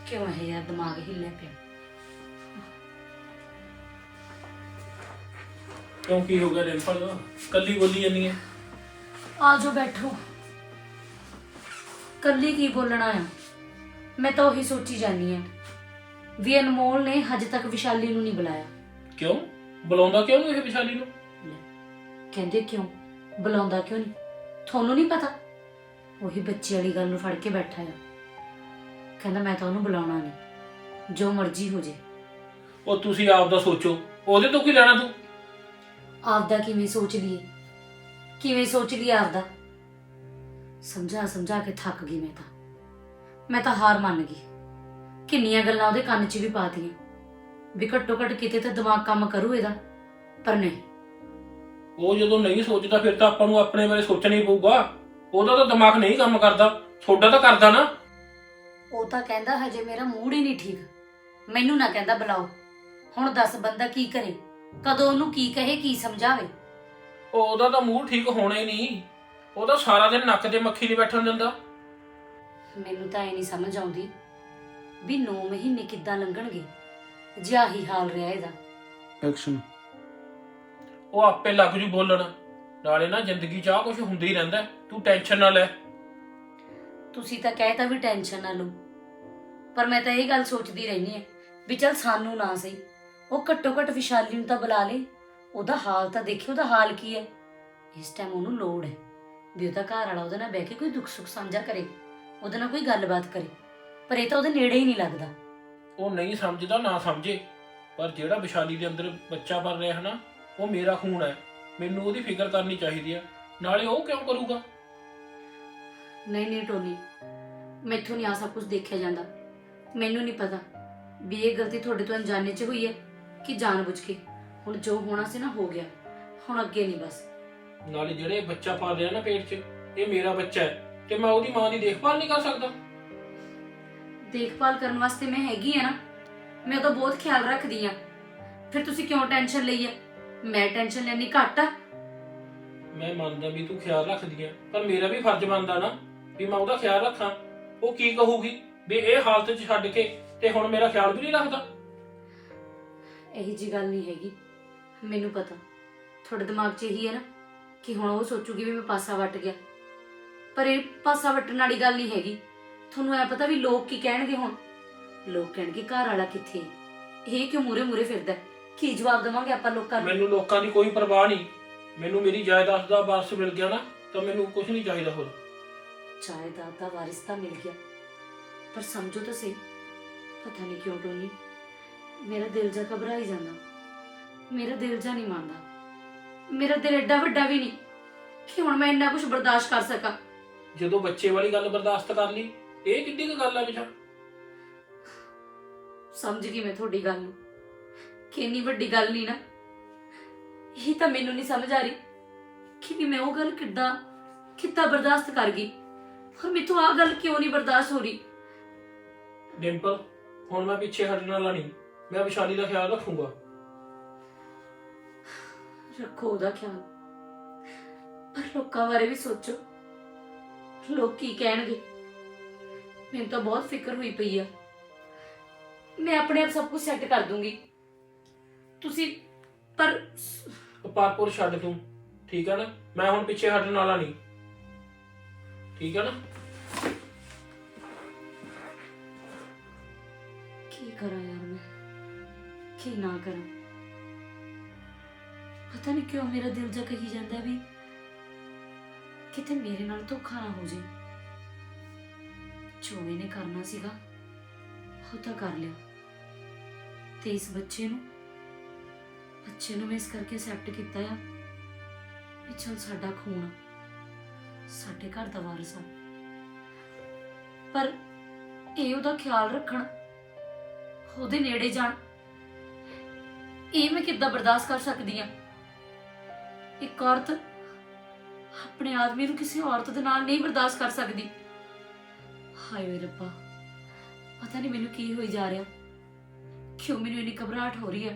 Speaker 1: ਕਿਉਂ ਇਹ ਯਾਰ ਦਿਮਾਗ ਹਿੱਲਿਆ ਪਿਆ।
Speaker 3: ਕਿਉਂ ਕੀ ਹੋ ਗਿਆ ਰਿੰਪਲ ਕੱਲੀ ਬੋਲੀ ਜਾਂਦੀ ਹੈ।
Speaker 1: ਆ ਜਾਓ ਬੈਠੋ। ਕੱਲੀ ਕੀ ਬੋਲਣਾ ਆ? ਮੈਂ ਤਾਂ ਉਹੀ ਸੋਚੀ ਜਾਨੀ ਆ ਵੀ ਅਨਮੋਲ ਨੇ ਹਜੇ ਤੱਕ ਵਿਸ਼ਾਲੀ ਨੂੰ ਨਹੀਂ ਬੁਲਾਇਆ।
Speaker 3: ਕਿਉਂ? ਬੁਲਾਉਂਦਾ ਕਿਉਂ ਨਹੀਂ ਇਹ ਵਿਸ਼ਾਲੀ ਨੂੰ?
Speaker 1: ਕਹਿੰਦੇ ਕਿਉਂ? ਬੁਲਾਉਂਦਾ ਕਿਉਂ ਨਹੀਂ? ਤੁਹਾਨੂੰ ਨਹੀਂ ਪਤਾ? ਉਹੀ ਬੱਚੇ ਵਾਲੀ ਗੱਲ ਨੂੰ ਫੜ ਕੇ ਬੈਠਾ ਆ। ਕਹਿੰਦਾ ਮੈਂ ਤਾਂ ਉਹਨੂੰ ਬੁਲਾਉਣਾ ਨਹੀਂ। ਜੋ ਮਰਜ਼ੀ ਹੋ ਜੇ।
Speaker 3: ਉਹ ਤੁਸੀਂ ਆਪ ਦਾ ਸੋਚੋ। ਉਹਦੇ ਤੋਂ ਕੀ ਲੈਣਾ ਤੂੰ?
Speaker 1: ਆਪਦਾ ਕਿਵੇਂ ਸੋਚ ਲਈਏ? ਕਿਵੇਂ ਸੋਚ ਲਈ ਆਪਦਾ? ਸਮਝਾ ਸਮਝਾ ਕੇ ਥੱਕ ਗਈ ਮੈਂ ਤਾਂ। ਮੈਂ ਤਾਂ ਹਾਰ ਮੰਨ ਗਈ। ਕਿੰਨੀਆਂ ਗੱਲਾਂ ਉਹਦੇ ਕੰਨ 'ਚ ਵੀ ਪਾਤੀਆਂ ਵੀ ਘੱਟੋ ਘੱਟ ਕਿਤੇ ਤਾਂ ਦਿਮਾਗ ਕੰਮ ਕਰੂ ਇਹਦਾ ਪਰ ਨਹੀਂ।
Speaker 3: ਉਹ ਜਦੋਂ ਨਹੀਂ ਸੋਚਦਾ ਫਿਰ ਤਾਂ ਆਪਾਂ ਨੂੰ ਆਪਣੇ ਬਾਰੇ ਸੋਚਣਾ ਹੀ ਪਊਗਾ। ਉਹਦਾ ਤਾਂ ਦਿਮਾਗ ਨਹੀਂ ਕੰਮ ਕਰਦਾ। ਤੁਹਾਡਾ ਤਾਂ ਕਰਦਾ ਨਾ।
Speaker 1: ਉਹ ਤਾਂ ਕਹਿੰਦਾ ਹਜੇ ਮੇਰਾ ਮੂਡ ਹੀ ਨਹੀਂ ਠੀਕ। ਮੈਨੂੰ ਨਾ ਕਹਿੰਦਾ ਬੁਲਾਓ। ਹੁਣ ਦੱਸ ਬੰਦਾ ਕੀ ਕਰੇ। ਕਦੋਂ ਉਹਨੂੰ ਕੀ ਕਹੇ ਕੀ ਸਮਝਾਵੇ?
Speaker 3: ਉਹ ਉਹਦਾ ਤਾਂ ਮੂਡ ਠੀਕ ਹੋਣਾ ਹੀ ਨਹੀਂ। ਉਹ ਤਾਂ ਸਾਰਾ ਦਿਨ ਨੱਕ ਤੇ ਮੱਖੀ ਨਹੀਂ ਬੈਠਣ ਦਿੰਦਾ।
Speaker 1: ਮੈਨੂੰ ਤਾਂ ਇਹ ਨਹੀਂ ਸਮਝ ਆਉਂਦੀ ਵੀ 9 ਮਹੀਨੇ ਕਿੱਦਾਂ ਲੰਘਣਗੇ। ਜੇ ਆਹੀ ਹਾਲ ਰਿਹਾ ਇਹਦਾ।
Speaker 4: ਐਕਸ਼ਨ
Speaker 3: ਉਹ ਆਪੇ ਲੱਗ ਜੂ ਬੋਲਣ। ਨਾਲੇ ਨਾ ਜ਼ਿੰਦਗੀ 'ਚ ਆ ਕੁਝ ਹੁੰਦਾ ਹੀ ਰਹਿੰਦਾ ਤੂੰ ਟੈਨਸ਼ਨ ਨਾ ਲੈ।
Speaker 1: ਤੁਸੀਂ ਤਾਂ ਕਹਿਤਾ ਵੀ ਟੈਨਸ਼ਨ ਨਾ ਲਓ। ਪਰ ਮੈਂ ਤਾਂ ਇਹ ਗੱਲ ਸੋਚਦੀ ਰਹਿੰਦੀ ਆ ਵੀ ਚਲ ਸਾਨੂੰ ਨਾ ਸਹੀ। ਉਹ ਘੱਟੋ ਘੱਟ ਵਿਸ਼ਾਲੀ ਨੂੰ ਤਾਂ ਬੁਲਾ ਲੇ। ਉਹਦਾ ਹਾਲ ਤਾਂ ਦੇਖੀ ਉਹਦਾ ਹਾਲ ਕੀ ਹੈ? ਇਸ ਟਾਈਮ ਉਹਨੂੰ ਲੋੜ ਹੈ ਵੀ ਉਹਦਾ ਘਰ ਵਾਲਾ ਉਹਦੇ ਨਾਲ ਬਹਿ ਕੇ ਕੋਈ ਦੁੱਖ ਸੁੱਖ ਸਾਂਝਾ ਕਰੇ ਉਹਦੇ ਨਾਲ ਕੋਈ ਗੱਲਬਾਤ ਕਰੇ। ਪਰ ਇਹ ਤਾਂ ਉਹਦੇ ਨੇੜੇ ਹੀ ਨਹੀਂ ਲੱਗਦਾ।
Speaker 3: ਉਹ ਨਹੀਂ ਸਮਝਦਾ ਨਾ ਸਮਝੇ। ਪਰ ਜਿਹੜਾ ਵਿਸ਼ਾਲੀ ਦੇ ਅੰਦਰ ਬੱਚਾ ਪਲ ਰਿਹਾ ਨਾ ਉਹ ਮੇਰਾ ਖੂਨ ਹੈ। ਮੈਨੂੰ ਉਹਦੀ ਫਿਕਰ ਕਰਨੀ ਚਾਹੀਦੀ ਆ। ਨਾਲੇ ਉਹ ਕਿਉਂ ਕਰੂਗਾ?
Speaker 1: ਨਹੀਂ ਨਹੀਂ ਟੋਨੀ ਮੈਥੋਂ ਨਹੀਂ ਆ ਸਭ ਕੁਝ ਦੇਖਿਆ ਜਾਂਦਾ। ਮੈਨੂੰ ਨਹੀਂ ਪਤਾ ਵੀ ਇਹ ਗਲਤੀ ਤੁਹਾਡੇ ਤੋਂ ਅਣਜਾਣੇ 'ਚ ਹੋਈ ਹੈ। ਕਿ ਜਾਣਬੁੱਝ ਕੇ। ਹੁਣ ਜੋ ਹੋਣਾ ਸੀ ਨਾ ਹੋ ਗਿਆ। ਹੁਣ ਅੱਗੇ ਨਹੀਂ ਬਸ।
Speaker 3: ਨਾਲੇ ਜਿਹੜੇ ਬੱਚਾ ਪਾਲ ਰਿਹਾ ਨਾ ਪੇਟ 'ਚ ਇਹ ਮੇਰਾ ਬੱਚਾ ਹੈ ਤੇ ਮੈਂ ਉਹਦੀ ਮਾਂ ਦੀ ਦੇਖਭਾਲ ਨਹੀਂ ਕਰ ਸਕਦਾ।
Speaker 1: ਦੇਖਭਾਲ ਕਰਨ ਵਾਸਤੇ ਮੈਂ ਹੈਗੀ ਆ ਨਾ। ਮੈਂ ਉਹਦਾ ਬਹੁਤ ਖਿਆਲ ਰੱਖਦੀ ਆ। ਫਿਰ ਤੁਸੀਂ ਕਿਉਂ ਟੈਨਸ਼ਨ ਲਈ ਹੈ ਮੈਂ ਟੈਨਸ਼ਨ ਲੈਣੀ ਘੱਟ ਆ।
Speaker 3: ਮੈਂ ਮੰਨਦਾ ਵੀ ਤੂੰ ਖਿਆਲ ਰੱਖਦੀ ਆ ਪਰ ਮੇਰਾ ਵੀ ਫਰਜ਼ ਬਣਦਾ ਨਾ ਵੀ ਮੈਂ ਉਹਦਾ ਖਿਆਲ ਰੱਖਾਂ। ਉਹ ਕੀ ਕਹੂਗੀ? ਵੀ ਇਹ ਹਾਲਤ 'ਚ ਛੱਡ ਕੇ ਤੇ ਹੁਣ ਮੇਰਾ ਖਿਆਲ ਵੀ ਨਹੀਂ ਰੱਖਦਾ।
Speaker 1: ਇਹੀ ਜੀ ਗੱਲ ਨਹੀਂ ਹੈਗੀ। ਮੈਨੂੰ ਪਤਾ। ਤੁਹਾਡੇ ਦਿਮਾਗ 'ਚ ਇਹੀ ਹੈ ਨਾ ਕਿ ਹੁਣ ਉਹ ਸੋਚੂਗੀ ਵੀ ਮੈਂ ਪਾਸਾ ਵੱਟ ਗਿਆ। ਪਰ ਇਹ ਪਾਸਾ ਵੱਟਣ ਵਾਲੀ ਗੱਲ ਨਹੀਂ ਹੈਗੀ। ਤੁਹਾਨੂੰ ਐ ਪਤਾ ਵੀ ਲੋਕ ਕੀ ਕਹਿਣਗੇ ਹੁਣ? ਲੋਕ ਕਹਿਣਗੇ ਘਰ ਵਾਲਾ ਕਿੱਥੇ ਹੈ? ਇਹ ਕਿਉਂ ਮੂਰੇ ਮੂਰੇ ਫਿਰਦਾ ਹੈ? ਕੀ ਜਵਾਬ ਦੇਵਾਂਗੇ ਆਪਾਂ ਲੋਕਾਂ ਨੂੰ?
Speaker 3: ਮੈਨੂੰ ਲੋਕਾਂ ਦੀ ਕੋਈ ਪਰਵਾਹ ਨਹੀਂ। ਮੈਨੂੰ ਮੇਰੀ ਜਾਇਦਾਦ ਦਾ ਵਾਰਸ ਮਿਲ ਗਿਆ ਨਾ ਤਾਂ ਮੈਨੂੰ ਕੁਝ ਨਹੀਂ ਚਾਹੀਦਾ ਹੋਰ।
Speaker 1: ਜਾਇਦਾਦ ਦਾ ਵਾਰਿਸ ਤਾਂ ਮਿਲ ਗਿਆ। ਪਰ ਸਮਝੋ ਤਾਂ ਸਹੀ। ਪਤਾ ਨਹੀਂ ਕਿਉਂ ਟੋਨੀ ਮੇਰਾ ਦਿਲ ਜਾ ਘਬਰਾਈ ਜਾਂਦਾ। ਮੇਰਾ ਦਿਲ ਜਾ ਨਹੀਂ ਮੰਨਦਾ। ਮੇਰਾ ਦਿਲ ਐਡਾ ਵੱਡਾ ਵੀ ਨਹੀਂ ਕਿ ਹੁਣ ਮੈਂ ਇੰਨਾ ਕੁਝ ਬਰਦਾਸ਼ਤ ਕਰ ਸਕਾਂ।
Speaker 3: ਜਦੋਂ ਬੱਚੇ ਵਾਲੀ ਗੱਲ ਬਰਦਾਸ਼ਤ ਕਰ ਲਈ ਇਹ ਕਿੱਡੀ ਕੁ ਗੱਲ ਆ ਵਿਚਾਰ
Speaker 1: ਸਮਝ ਗਈ ਮੈਂ ਤੁਹਾਡੀ ਗੱਲ ਨੂੰ। ਕਿ ਇੰਨੀ ਵੱਡੀ ਗੱਲ ਨਹੀਂ ਨਾ ਇਹ ਤਾਂ ਮੈਨੂੰ ਨਹੀਂ ਸਮਝ ਆ ਰਹੀ ਕਿ ਵੀ ਮੈਂ ਉਹ ਗੱਲ ਕਿੱਦਾਂ ਕਿੱਦਾਂ ਬਰਦਾਸ਼ਤ ਕਰ ਗਈ। ਔਰ ਮੇਥੋਂ ਆ ਗੱਲ ਕਿਉਂ ਨਹੀਂ ਬਰਦਾਸ਼ਤ ਹੋ ਰਹੀ?
Speaker 3: ਡਿੰਪਲ ਹੁਣ ਮੈਂ ਪਿੱਛੇ ਹਟਣ ਵਾਲਾ ਨਹੀਂ। ਮੈਂ ਵਿਸ਼ਾਲੀ ਦਾ ਖਿਆਲ ਰੱਖੂੰਗਾ।
Speaker 1: ਰੱਖੋ ਉਹਦਾ ਖਿਆਲ। ਪਰ ਲੋਕਾਂ ਬਾਰੇ ਵੀ ਸੋਚੋ। ਲੋਕ ਕੀ ਕਹਿਣਗੇ? ਮੈਨੂੰ ਤਾਂ ਬਹੁਤ ਫਿਕਰ ਹੋਈ ਪਈ ਆ। ਮੈਂ ਆਪਣੇ ਆਪ ਸਭ ਕੁਝ ਸੈੱਟ ਕਰ ਦੂੰਗੀ। ਤੁਸੀਂ ਪਰ
Speaker 3: ਪਾਰਪੁਰ ਛੱਡ ਤੂੰ ਠੀਕ ਹੈ ਨਾ? ਮੈਂ ਹੁਣ ਪਿੱਛੇ ਹਟਣ ਵਾਲਾ ਨਹੀਂ। ਠੀਕ ਹੈ ਨਾ?
Speaker 1: ਕੀ ਕਰਾਂ ਯਾਰ? ਕੀ ਨਾ ਕਰਾਂ। ਪਤਾ ਨਹੀਂ ਕਿਉਂ ਮੇਰਾ ਦਿਲ ਜਾ ਕਹੀ ਜਾਂਦਾ ਵੀ ਕਿਤੇ ਮੇਰੇ ਨਾਲ ਧੋਖਾ ਨਾ ਹੋ ਜੇ। ਜੋ ਇਹਨੇ ਕਰਨਾ ਸੀਗਾ ਉਹ ਤਾਂ ਕਰ ਲਿਆ। ਤੇ ਇਸ ਬੱਚੇ ਨੂੰ ਬੱਚੇ ਨੂੰ ਮੈਂ ਇਸ ਕਰਕੇ ਅਸੈਪਟ ਕੀਤਾ ਆ ਵੀ ਚਲ ਸਾਡਾ ਖੂਨ ਆ, ਸਾਡੇ ਘਰ ਦਾ ਵਾਰਸ ਆ। ਪਰ ਇਹ ਉਹਦਾ ਖਿਆਲ ਰੱਖਣ ਉਹਦੇ ਨੇੜੇ ਜਾਣ ਇਹ ਮੈਂ ਕਿੱਦਾਂ ਬਰਦਾਸ਼ਤ ਕਰ ਸਕਦੀ ਆ? ਇੱਕ ਔਰਤ ਆਪਣੇ ਆਦਮੀ ਨੂੰ ਕਿਸੇ ਔਰਤ ਦੇ ਨਾਲ ਨਹੀਂ ਬਰਦਾਸ਼ਤ ਕਰ ਸਕਦੀ। ਹਾਏ ਓਏ ਰੱਬਾ, ਪਤਾ ਨਹੀਂ ਮੈਨੂੰ ਕੀ ਹੋਈ ਜਾ ਰਿਹਾ। ਕਿਉਂ ਮੈਨੂੰ ਇੰਨੀ ਘਬਰਾਹਟ ਹੋ ਰਹੀ ਹੈ?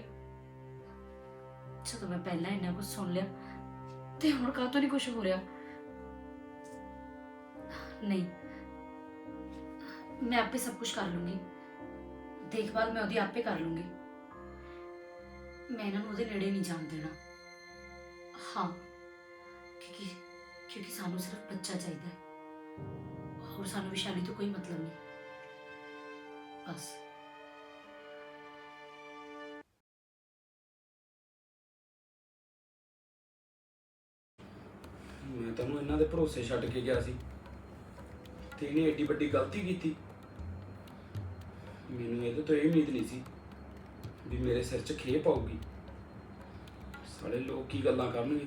Speaker 1: ਜਦੋਂ ਮੈਂ ਪਹਿਲਾਂ ਇੰਨਾ ਕੁਝ ਸੁਣ ਲਿਆ, ਤੇ ਹੁਣ ਕਾਹਤੋਂ ਨਹੀਂ ਕੁਝ ਹੋ ਰਿਹਾ? ਨਹੀਂ, ਮੈਂ ਆਪੇ ਸਭ ਕੁਝ ਕਰ ਲੂੰਗੀ। ਦੇਖਭਾਲ ਮੈਂ ਉਹਦੀ ਆਪੇ ਕਰ ਲੂੰਗੀ। ਮੈਂ ਇਹਨਾਂ ਨੂੰ ਉਹਦੇ ਨੇੜੇ ਨਹੀਂ ਜਾਣ ਦੇਣਾ। ਹਾਂ, ਕਿਉਂਕਿ ਕਿਉਂਕਿ ਸਾਨੂੰ ਸਿਰਫ ਬੱਚਾ ਚਾਹੀਦਾ ਹੈ। ਹੋਰ ਸਾਨੂੰ ਵਿਸ਼ਾਲੀ ਤੋਂ ਕੋਈ ਮਤਲਬ ਨਹੀਂ। ਬਸ।
Speaker 4: ਮੈਂ ਤੈਨੂੰ ਇਹਨਾਂ ਦੇ ਭਰੋਸੇ ਛੱਡ ਕੇ ਗਿਆ ਸੀ। ਤੇ ਇਹਨੇ ਏਡੀ ਵੱਡੀ ਗਲਤੀ ਕੀਤੀ। ਮੈਨੂੰ ਇਹਦੇ ਤੋਂ ਇਹ ਉਮੀਦ ਨਹੀਂ ਸੀ ਵੀ ਮੇਰੇ ਸਿਰ 'ਚ ਖੇਪ ਆਊਗੀ। ਸਾਲੇ ਲੋਕ ਕੀ ਗੱਲਾਂ ਕਰਨਗੇ?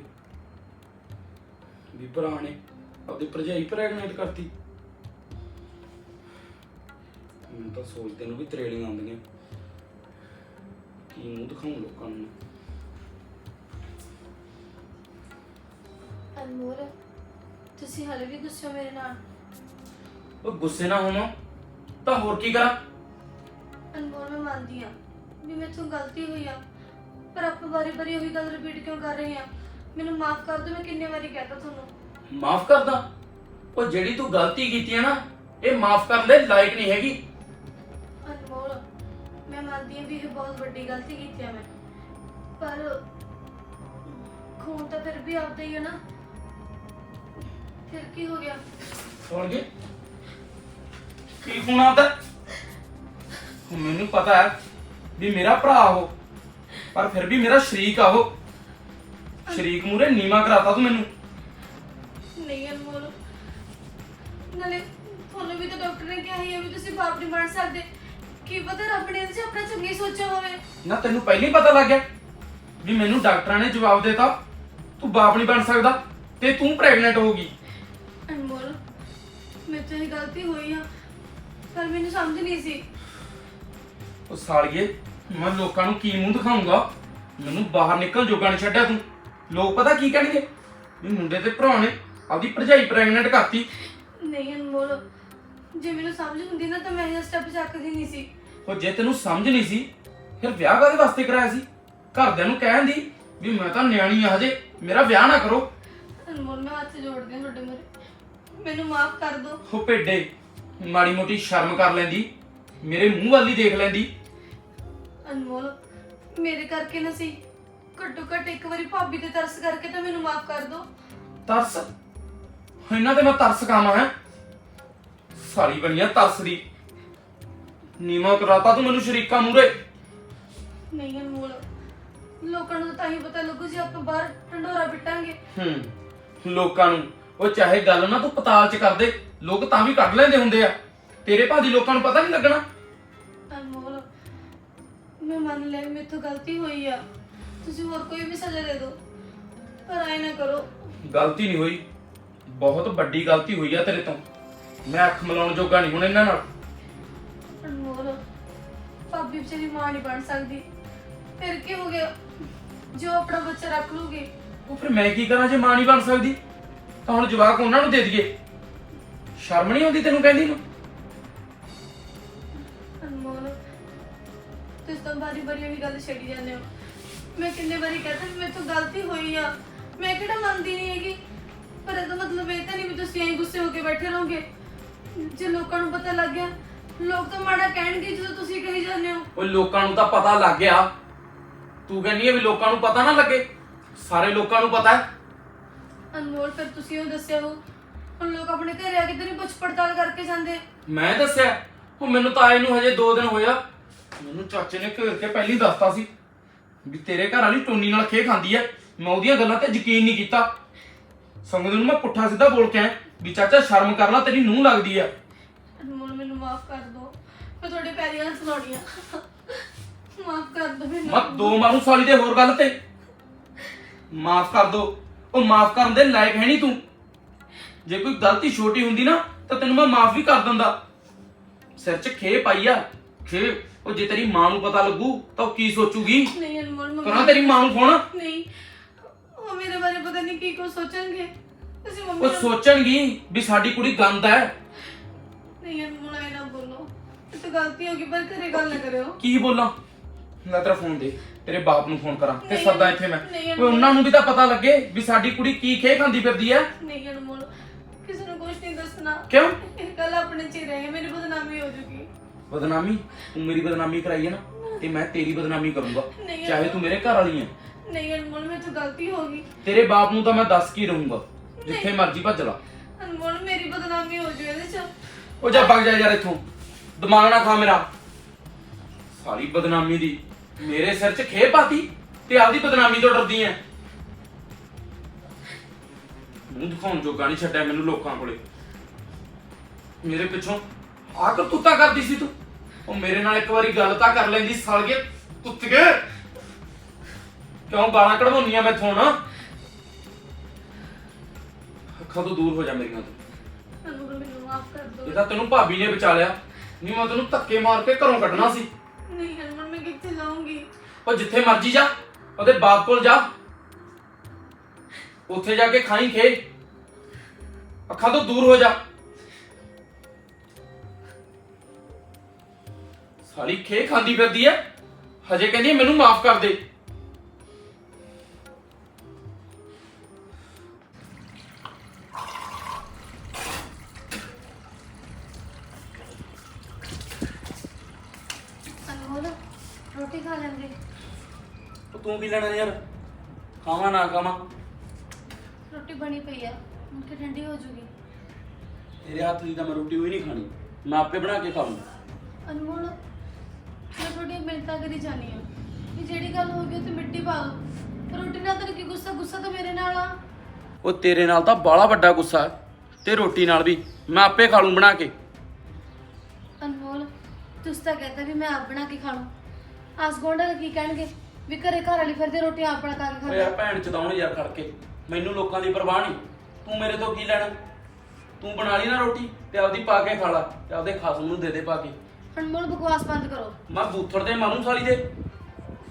Speaker 4: ਵੀ ਭਰਾ ਨੇ ਆਪਦੀ ਭਰਜਾਈ ਪ੍ਰੈਗਨੈਂਟ ਕਰਤੀ। ਮੈਨੂੰ ਤਾਂ ਸੋਚਦੇ ਨੂੰ ਵੀ ਤਰੇੜੀਆਂ ਆਉਂਦੀਆਂ। ਕੀ ਮੂੰਹ ਦਿਖਾਉਂ ਲੋਕਾਂ ਨੂੰ? ਮੈਂ।
Speaker 2: ਅਨਮੋਲ ਤੁਸੀਂ ਹਲੇ ਵੀ ਗੁੱਸੇ ਹੋ ਮੇਰੇ ਨਾਲ?
Speaker 4: ਉਹ ਗੁੱਸੇ ਨਾ ਹੋਵਾਂ। ਤਾਂ ਹੋਰ ਕੀ ਕਰਾਂ?
Speaker 2: ਅਨਮੋਲ ਮੈਂ ਮੰਨਦੀ ਆ ਵੀ ਮੇਥੋਂ ਗਲਤੀ ਹੋਈ ਆ। ਪਰ ਆਪਾਂ ਵਾਰੀ ਵਾਰੀ ਉਹੀ ਗੱਲ ਰਿਪੀਟ ਕਿਉਂ ਕਰ ਰਹੇ ਆ? ਮੈਨੂੰ ਮਾਫ ਕਰ ਦਿਓ ਮੈਂ ਕਿੰਨੇ ਵਾਰੀ ਕਹਿਤਾ ਤੁਹਾਨੂੰ।
Speaker 4: ਮਾਫ ਕਰਦਾ? ਉਹ ਜਿਹੜੀ ਤੂੰ ਗਲਤੀ ਕੀਤੀ ਹੈ ਨਾ ਇਹ ਮਾਫ ਕਰਨ ਦੇ ਲਾਇਕ ਨਹੀਂ ਹੈਗੀ।
Speaker 2: ਅਨਮੋਲ ਮੈਂ ਮੰਨਦੀ ਆ ਵੀ ਇਹ ਬਹੁਤ ਵੱਡੀ ਗਲਤੀ ਕੀਤੀ ਆ ਮੈਂ। ਪਰ ਖੂਨ ਤਾਂ ਫਿਰ ਵੀ ਆਪਦਾ ਹੀ ਹੈ ਨਾ। ਫਿਰ ਕੀ ਹੋ ਗਿਆ?
Speaker 4: ਸੁਣ ਗਏ ਕੀ ਹੋਣਾ ਹੁਣ ਮੈਨੂੰ ਪਤਾ ਹੈ ਵੀ ਮੇਰਾ ਭਰਾ ਉਹ ਪਰ ਫਿਰ ਵੀ ਮੇਰਾ ਸ਼ਰੀਕ ਆ ਉਹ ਸ਼ਰੀਕ ਮੂਰੇ ਨੀਵਾ ਕਰਾਤਾ ਤੂੰ ਮੈਨੂੰ।
Speaker 2: ਨਹੀਂ ਅਨਮੋਲ ਨਾਲੇ ਤੁਹਾਨੂੰ ਵੀ ਤਾਂ ਡਾਕਟਰ ਨੇ ਕਿਹਾ ਹੀ ਹੈ ਵੀ ਤੁਸੀਂ ਬਾਪ ਨਹੀਂ ਬਣ ਸਕਦੇ। ਕੀ ਪਤਾ ਰੱਬ ਨੇ ਇਹਦੇ 'ਚ ਆਪਣਾ ਚੰਗੀ ਸੋਚਿਆ ਹੋਵੇ।
Speaker 4: ਨਾ ਤੈਨੂੰ ਪਹਿਲਾਂ ਹੀ ਪਤਾ ਲੱਗ ਗਿਆ ਵੀ ਮੈਨੂੰ ਡਾਕਟਰਾਂ ਨੇ ਜਵਾਬ ਦਿੱਤਾ ਤੂੰ ਬਾਪ ਨਹੀਂ ਬਣ ਸਕਦਾ ਤੇ ਤੂੰ ਪ੍ਰੈਗਨੈਂਟ ਹੋਗੀ
Speaker 2: ਅਨਮੋਲ ਮੇਰੇ ਤੋਂ ਇਹ ਗਲਤੀ ਹੋਈ ਆ ਪਰ ਮੈਨੂੰ ਸਮਝ ਨਹੀਂ ਸੀ।
Speaker 4: ਉਹ ਸਾਲੀਏ ਮੈਂ ਲੋਕਾਂ ਨੂੰ ਕੀ ਮੂੰਹ ਦਿਖਾਉਂਗਾ ਮੈਨੂੰ ਬਾਹਰ ਨਿਕਲ ਜੋਗਾ ਨਹੀਂ ਛੱਡਿਆ ਤੂੰ। ਲੋਕ ਪਤਾ ਕੀ ਕਹਿਣਗੇ? ਵੀ ਮੁੰਡੇ ਤੇ ਭਰਾ ਨੇ ਆਪਦੀ ਭਰਜਾਈ ਪ੍ਰੈਗਨੈਂਟ ਕਰਤੀ।
Speaker 2: ਨਹੀਂ ਅਨਮੋਲ ਜੇ ਮੈਨੂੰ ਸਮਝ ਹੁੰਦੀ ਨਾ ਤਾਂ ਮੈਂ ਇਹ ਸਟੈਪ ਚੱਕਦੀ ਨਹੀਂ ਸੀ।
Speaker 4: ਉਹ ਜੇ ਤੈਨੂੰ ਸਮਝ ਨਹੀਂ ਸੀ ਫਿਰ ਵਿਆਹ ਕਾਹਦੇ ਵਾਸਤੇ ਕਰਾਇਆ ਸੀ? ਘਰਦਿਆਂ ਨੂੰ ਕਹਿਣ ਦੀ ਵੀ ਮੈਂ ਤਾਂ ਨਿਆਣੀ ਆ ਹਜੇ ਮੇਰਾ ਵਿਆਹ ਨਾ ਕਰੋ।
Speaker 2: ਅਨਮੋਲ ਮੈਂ ਹੱਥ ਜੋੜਦੀ ਹਾਂ ਤੁਹਾਡੇ ਮੂਹਰੇ। ਮੈਨੂੰ ਮਾਫ ਕਰ ਦਿਓ।
Speaker 4: ਉਹ ਭੇਡੇ ਮਾੜੀ ਮੋਟੀ ਸ਼ਰਮ ਕਰ ਲੈਂਦੀ ਮੇਰੇ ਮੂੰਹ ਵੱਲ ਹੀ ਦੇਖ ਲੈਂਦੀ।
Speaker 2: ਅਨਮੋਲ ਮੇਰੇ ਕਰਕੇ ਨਾ ਸੀ। ਘੱਟੋ ਘੱਟ ਇੱਕ ਵਾਰੀ ਭਾਬੀ ਤੇ ਤਰਸ ਕਰਕੇ ਤਾਂ ਮੈਨੂੰ ਮਾਫ ਕਰ ਦਿਓ
Speaker 4: ਤਰਸ? ਇਹਨਾਂ ਤੇ ਮੈਂ ਤਰਸ ਖਾਵਾਂ ਹੈ? ਸਾਲੀ ਬਣੀਆਂ ਤਰਸ ਦੀ। ਨੀਮਾ ਕਰਾਤਾ ਤੂੰ ਮੈਨੂੰ ਸ਼ਰੀਕਾ ਮੂਰੇ
Speaker 2: ਨਹੀਂ ਅਨਮੋਲ ਲੋਕਾਂ ਨੂੰ ਤਾਂ ਹੀ ਪਤਾ ਲੱਗੂ ਜੇ ਆਪਾਂ ਬਾਹਰ ਢੰਡੋਰਾ ਪਿੱਟਾਂਗੇ।
Speaker 4: ਹੂੰ ਲੋਕਾਂ ਨੂੰ। ਉਹ ਚਾਹੇ ਗੱਲ ਨਾ ਤੂੰ ਪਤਾਲ ਚ ਕਰ ਦੇ ਲੋਕ ਤਾਂ ਵੀ ਕੱਢ ਲੈਂਦੇ ਹੁੰਦੇ ਆ। ਤੇਰੇ ਭਾਦੀ ਲੋਕਾਂ ਨੂੰ ਪਤਾ ਨਹੀਂ ਲੱਗਣਾ।
Speaker 2: ਮੈਂ ਮੰਨ ਲਿਆ ਕਿ ਮੇਥੋਂ ਗਲਤੀ ਹੋਈ ਆ। ਤੁਸੀਂ ਹੋਰ ਕੋਈ ਵੀ ਸਜ਼ਾ ਦੇ ਦਿਓ। ਪਰ ਐ ਨਾ ਕਰੋ।
Speaker 4: ਗਲਤੀ ਨਹੀਂ ਹੋਈ। ਬਹੁਤ ਵੱਡੀ ਗਲਤੀ ਹੋਈ ਆ ਤੇਰੇ ਤੋਂ। ਮੈਂ ਅੱਖ ਮਲਾਉਣ ਜੋਗਾ ਨਹੀਂ ਹੁਣ ਇਹਨਾਂ ਨਾਲ।
Speaker 2: ਅਨਮੋਲ ਭਾਬੀ ਵਿਚਾਰੀ ਮਾਂ ਨਹੀਂ ਬਣ ਸਕਦੀ। ਫਿਰ ਕੀ ਹੋ ਗਿਆ? ਜੋ ਆਪਣਾ ਬੱਚਾ ਰੱਖ ਲੂਗੀ
Speaker 4: ਉਹ ਫਿਰ ਮੈਂ ਕੀ ਕਰਾਂ ਜੇ ਮਾਂ ਨਹੀਂ ਬਣ ਸਕਦੀ? ਤਾਂ ਹੁਣ ਜਵਾਕ ਉਹਨਾਂ ਨੂੰ ਦੇ ਦਈਏ। ਸ਼ਰਮ ਨਹੀਂ ਆਉਂਦੀ ਤੈਨੂੰ ਕਹਿੰਦੀ ਨੂੰ?
Speaker 2: ਤੁਸੀਂ ਤਾਂ ਬਾਰੀ ਬਾਰੀ ਉਹੀ ਗੱਲ ਛੱਡੀ ਜਾਂਦੇ ਹੋ। ਮੈਂ ਕਿੰਨੇ ਵਾਰੀ ਕਹਤਾ ਵੀ ਮੇਰੇ ਤੋਂ ਗਲਤੀ ਹੋਈ ਆ। ਮੈਂ ਕਿਹੜਾ ਮੰਨਦੀ ਨਹੀਂ ਹੈਗੀ। ਪਰ ਇਹਦਾ ਮਤਲਬ ਇਹ ਤਾਂ ਨਹੀਂ ਵੀ ਤੁਸੀਂ ਐਂ ਗੁੱਸੇ ਹੋ ਕੇ ਬੈਠੇ ਰਹੋਗੇ। ਜੇ ਲੋਕਾਂ ਨੂੰ ਪਤਾ ਲੱਗ ਗਿਆ ਲੋਕ ਤਾਂ ਮਾੜਾ ਕਹਿਣਗੇ ਜਦੋਂ ਤੁਸੀਂ ਕਹੀ ਜਾਂਦੇ ਹੋ।
Speaker 4: ਉਹ ਲੋਕਾਂ ਨੂੰ ਤਾਂ ਪਤਾ ਲੱਗ ਗਿਆ। ਤੂੰ ਕਹਿੰਦੀ ਹੈ ਵੀ ਲੋਕਾਂ ਨੂੰ ਪਤਾ ਨਾ ਲੱਗੇ। ਸਾਰੇ ਲੋਕਾਂ ਨੂੰ ਪਤਾ ਹੈ।
Speaker 2: ਅਨਮੋਲ ਫਿਰ ਤੁਸੀਂ ਉਹ ਦੱਸਿਆ ਹੋ ਹੁਣ ਲੋਕ ਆਪਣੇ ਘਰੇ ਆ ਕੇ ਤਾਂ ਨਹੀਂ ਪੁੱਛ ਪੜਤਾਲ ਕਰਕੇ ਜਾਂਦੇ।
Speaker 4: ਮੈਂ ਦੱਸਿਆ। ਉਹ ਮੈਨੂੰ ਤਾਂ ਆਏ ਨੂੰ ਹਜੇ 2 ਦਿਨ ਹੋਇਆ। ਮੈਨੂੰ ਚਾਚੇ ਨੇ ਘੇਰ ਕੇ ਪਹਿਲੀ ਦੱਸਤਾ ਸੀ ਵੀ ਤੇਰੇ ਘਰ ਵਾਲੀ ਟੋਨੀ ਨਾਲ ਖੇ ਖਾਂਦੀ ਐ। ਮੈਂ ਉਹਦੀਆਂ ਗੱਲਾਂ ਤੇ ਯਕੀਨ ਨਹੀਂ ਕੀਤਾ। ਸੰਗਤ ਨੂੰ ਮੈਂ ਪੁੱਠਾ ਸਿੱਧਾ ਬੋਲ ਕੇ ਆਇਆ ਵੀ ਚਾਚਾ ਸ਼ਰਮ ਕਰ ਲੈ ਤੇਰੀ ਨੂੰਹ ਲੱਗਦੀ
Speaker 2: ਅਨਮੋਲ ਮੈਨੂੰ ਮਾਫ ਕਰ ਦਿਓ ਮੈਂ ਤੁਹਾਡੇ ਪੈਰੀਂ ਹੱਥ ਲਾਉਣੀ ਆ। ਮਾਫ ਕਰ ਦਿਓ ਮੈਨੂੰ।
Speaker 4: ਮੈਂ ਦੋ ਮਾਰੂ ਸਾਲੀ ਦੇ ਹੋਰ ਗੱਲ ਤੇ। ਮਾਫ ਕਰ ਦੋ। ਉਹ ਮਾਫ ਕਰਨ ਦੇ ਲਾਇਕ ਹੈ ਨਹੀਂ ਤੂੰ। ਜੇ ਕੋਈ ਗਲਤੀ ਛੋਟੀ ਹੁੰਦੀ ਨਾ ਤਾਂ ਤੈਨੂੰ ਮੈਂ ਮਾਫ ਵੀ ਕਰ ਦਿੰਦਾ। ਸਿਰ 'ਚ ਖੇ ਪਾਈ ਆ। ਖੇ ਉਹ ਜੇ ਤੇਰੀ ਮਾਂ ਨੂੰ ਪਤਾ ਲੱਗੂ ਤਾਂ ਉਹ ਕੀ ਸੋਚੂਗੀ?
Speaker 2: ਨਹੀਂ ਅਨਮੋਲ ਮੰਮੀ।
Speaker 4: ਕਰਾਂ ਤੇਰੀ ਮਾਂ ਨੂੰ ਫੋਨ?
Speaker 2: ਨਹੀਂ। ਉਹ ਮੇਰੇ ਬਾਰੇ ਪਤਾ ਨਹੀਂ ਕੀ ਕੁਝ ਸੋਚਣਗੇ। ਤੁਸੀਂ ਮੰਮੀ
Speaker 4: ਉਹ ਸੋਚਣਗੀ ਵੀ ਸਾਡੀ ਕੁੜੀ ਗੰਦ ਹੈ।
Speaker 2: ਨਹੀਂ ਅਨਮੋਲ ਐ ਨਾ ਬੋਲੋ। ਇਹ ਤਾਂ ਗਲਤੀ ਹੋ ਗਈ ਪਰ ਘਰੇ ਗੱਲ ਨਾ ਕਰਿਓ।
Speaker 4: ਕੀ ਬੋਲਾਂ? ਲੈ ਤੇਰਾ ਫੋਨ ਦੇ ਤੇਰੇ ਬਾਪ ਨੂੰ ਫੋਨ ਕਰਾਂ ਤੇ
Speaker 2: ਨਹੀਂ,
Speaker 4: ਸੱਦਾ ਇੱਥੇ ਮੈਂ।
Speaker 2: ਨਹੀਂ,
Speaker 4: ਓਏ ਉਹਨਾਂ ਨੂੰ ਵੀ ਤਾਂ ਪਤਾ ਲੱਗੇ ਵੀ ਸਾਡੀ ਕੁੜੀ ਕੀ ਖੇ ਖਾਂਦੀ ਫਿਰਦੀ ਹੈ।
Speaker 2: ਨਹੀਂ ਅਨਮੋਲ ਕਿਸੇ ਨੂੰ ਕੁਝ ਨਹੀਂ ਦੱਸਣਾ।
Speaker 4: ਕਿਉਂ?
Speaker 2: ਇਹ ਗੱਲ ਆਪਣੇ ਚ ਹੀ ਰਹੇ ਮੇਰੀ ਬਦਨਾਮੀ ਹੋ ਜੂਗੀ।
Speaker 4: ਬਦਨਾਮੀ? ਤੂੰ ਮੇਰੀ ਬਦਨਾਮੀ ਕਰਾਈ ਹੈ ਨਾ ਤੇ ਮੈਂ ਤੇਰੀ ਬਦਨਾਮੀ ਕਰੂੰਗਾ।
Speaker 2: ਨਹੀਂ
Speaker 4: ਚਾਹੇ ਤੂੰ ਮੇਰੇ ਘਰ ਵਾਲੀ ਹੈ।
Speaker 2: ਨਹੀਂ ਅਨਮੋਲ ਮੇਰੇ ਤੋਂ ਗਲਤੀ ਹੋ ਗਈ।
Speaker 4: ਤੇਰੇ ਬਾਪ ਨੂੰ ਤਾਂ ਮੈਂ ਦੱਸ ਕੀ ਰਹੂੰਗਾ ਜਿੱਥੇ ਮਰਜ਼ੀ ਭੱਜ ਲਾ।
Speaker 2: ਅਨਮੋਲ ਮੇਰੀ ਬਦਨਾਮੀ ਹੋ ਜੂ ਇਹਦੇ ਚ।
Speaker 4: ਉਹ ਜਾ ਭੱਜ ਜਾ ਯਾਰ ਇੱਥੋਂ। ਦਿਮਾਗ ਨਾ ਖਾ ਮੇਰਾ। ਸਾਰੀ ਬਦਨਾਮੀ ਦੀ ਮੇਰੇ ਸਿਰ 'ਚ ਖੇ ਪਾਤੀ ਤੇ ਆਪਦੀ ਬਦਨਾਮੀ ਤੋਂ ਡਰਦੀ ਐ। ਮੂੰਹ ਦਿਖਾਉਣ ਜੋਗਾ ਨਹੀਂ ਛੱਡਿਆ ਮੈਨੂੰ ਲੋਕਾਂ ਕੋਲੇ। ਮੇਰੇ ਪਿੱਛੋਂ ਆ ਕਰਤੂਤਾ ਕਰਦੀ ਸੀ ਤੂੰ। ਉਹ ਮੇਰੇ ਨਾਲ ਇੱਕ ਵਾਰੀ ਗੱਲ ਤਾਂ ਕਰ ਲੈਂਦੀ ਸਾਲਗੇ ਕੁੱਤਗੇ ਕਿਉਂ ਗਾਲਾਂ ਕਢਵਾਉਣੀਆਂ ਮੈਥੋਂ ਨਾ? ਅੱਖਾਂ ਤੋਂ ਦੂਰ ਹੋ ਜਾ ਮੇਰੀਆਂ ਤੋਂ।
Speaker 2: ਮੈਨੂੰ ਮਾਫ ਕਰ ਦਿਓ
Speaker 4: ਇਹ ਤਾਂ ਤੈਨੂੰ ਭਾਬੀ ਨੇ ਬਚਾ ਲਿਆ। ਨਹੀਂ ਮੈਂ ਤੈਨੂੰ ਧੱਕੇ ਮਾਰ ਕੇ ਘਰੋਂ ਕੱਢਣਾ ਸੀ।
Speaker 2: ਨਹੀਂ ਅਨਮੋਲ ਮੈਂ ਕਿੱਥੇ ਜਾਊਂਗੀ?
Speaker 4: ਉਹ ਜਿੱਥੇ ਮਰਜ਼ੀ ਜਾ। ਉਹਦੇ ਬਾਪ ਕੋਲ ਜਾ। ਉੱਥੇ ਜਾ ਕੇ ਖਾਈ ਖੇ। ਅੱਖਾਂ ਤੋਂ ਦੂਰ ਹੋ ਜਾ। ਸਾਲੀ ਖੇ ਖਾਂਦੀ ਫਿਰਦੀ ਐ। ਹਜੇ ਕਹਿੰਦੀ ਐ ਮੈਨੂੰ ਮਾਫ ਕਰ ਦੇ।
Speaker 2: ਅਨਮੋਲ ਰੋਟੀ ਖਾ ਲੈਂਦੇ
Speaker 4: ਉਹ ਤੂੰ ਕੀ ਲੈਣਾ ਯਾਰ? ਖਾਵਾਂ ਨਾ ਖਾਵਾਂ?
Speaker 2: ਰੋਟੀ ਬਣੀ ਪਈ ਆ ਕੇ ਠੰਡੀ ਹੋ ਜੂਗੀ।
Speaker 4: ਤੇਰੇ ਹੱਥ ਦੀ ਤਾਂ ਮੈਂ ਰੋਟੀ ਹੋਈ ਨਹੀਂ ਖਾਣੀ। ਮੈਂ ਆਪੇ ਬਣਾ ਕੇ ਖਾਵਾਂ
Speaker 2: ਅਨਮੋਲ ਮੈਂ ਤੁਹਾਡੀ ਮਿੰਤਾ ਕਰੀ ਜਾਨੀ ਆ। ਕਿ ਜਿਹੜੀ ਗੱਲ ਹੋ ਗਈ ਉਹ ਤੇ ਮਿੱਟੀ ਪਾ ਦੋ ਰੋਟੀ ਨਾਲ ਤਾਂ ਕੀ ਗੁੱਸਾ? ਗੁੱਸਾ ਤਾਂ ਮੇਰੇ ਨਾਲ ਆ।
Speaker 4: ਉਹ ਤੇਰੇ ਨਾਲ ਤਾਂ ਬਾਲਾ ਵੱਡਾ ਗੁੱਸਾ ਹੈ ਤੇ ਰੋਟੀ ਨਾਲ ਵੀ। ਮੈਂ ਆਪੇ ਖਾ ਲੂੰ ਬਣਾ ਕੇ।
Speaker 2: ਅਨਮੋਲ ਤੁਸੀਂ ਤਾਂ ਕਹਿੰਦਾ ਵੀ ਮੈਂ ਆਪ ਬਣਾ ਕੇ ਖਾ ਲੂੰ। ਆਸ ਗੋਂਡਾ ਕੀ ਕਹਿਣਗੇ? ਵੀ ਘਰੇ ਘਰ ਵਾਲੀ ਫਿਰਦੇ ਰੋਟੀ ਆਪ ਬਣਾ ਕੇ
Speaker 4: ਯਾਰ
Speaker 2: ਖਾਂਦੇ
Speaker 4: ਭੈਣ ਚਦਾਉਣ ਯਾਰ ਖੜ ਕੇ ਮੈਨੂੰ ਲੋਕਾਂ ਦੀ ਪਰਵਾਹ ਨਹੀਂ। ਤੂੰ ਮੇਰੇ ਤੋਂ ਕੀ ਲੈਣਾ? ਤੂੰ ਬਣਾ ਲਈ ਨਾ ਰੋਟੀ ਤੇ ਆਪਦੀ ਪਾ ਕੇ ਖਾ ਲਾ ਤੇ ਆਪਦੇ ਖਾਸਮ ਨੂੰ ਦੇ ਦੇ ਪਾ ਕੇ।
Speaker 2: ਅਨਮੋਲ ਬਕਵਾਸ ਬੰਦ ਕਰੋ।
Speaker 4: ਮੈਂ ਬੂਥੜ ਤੇ ਮਾਰੂ ਸਾਲੀ ਦੇ।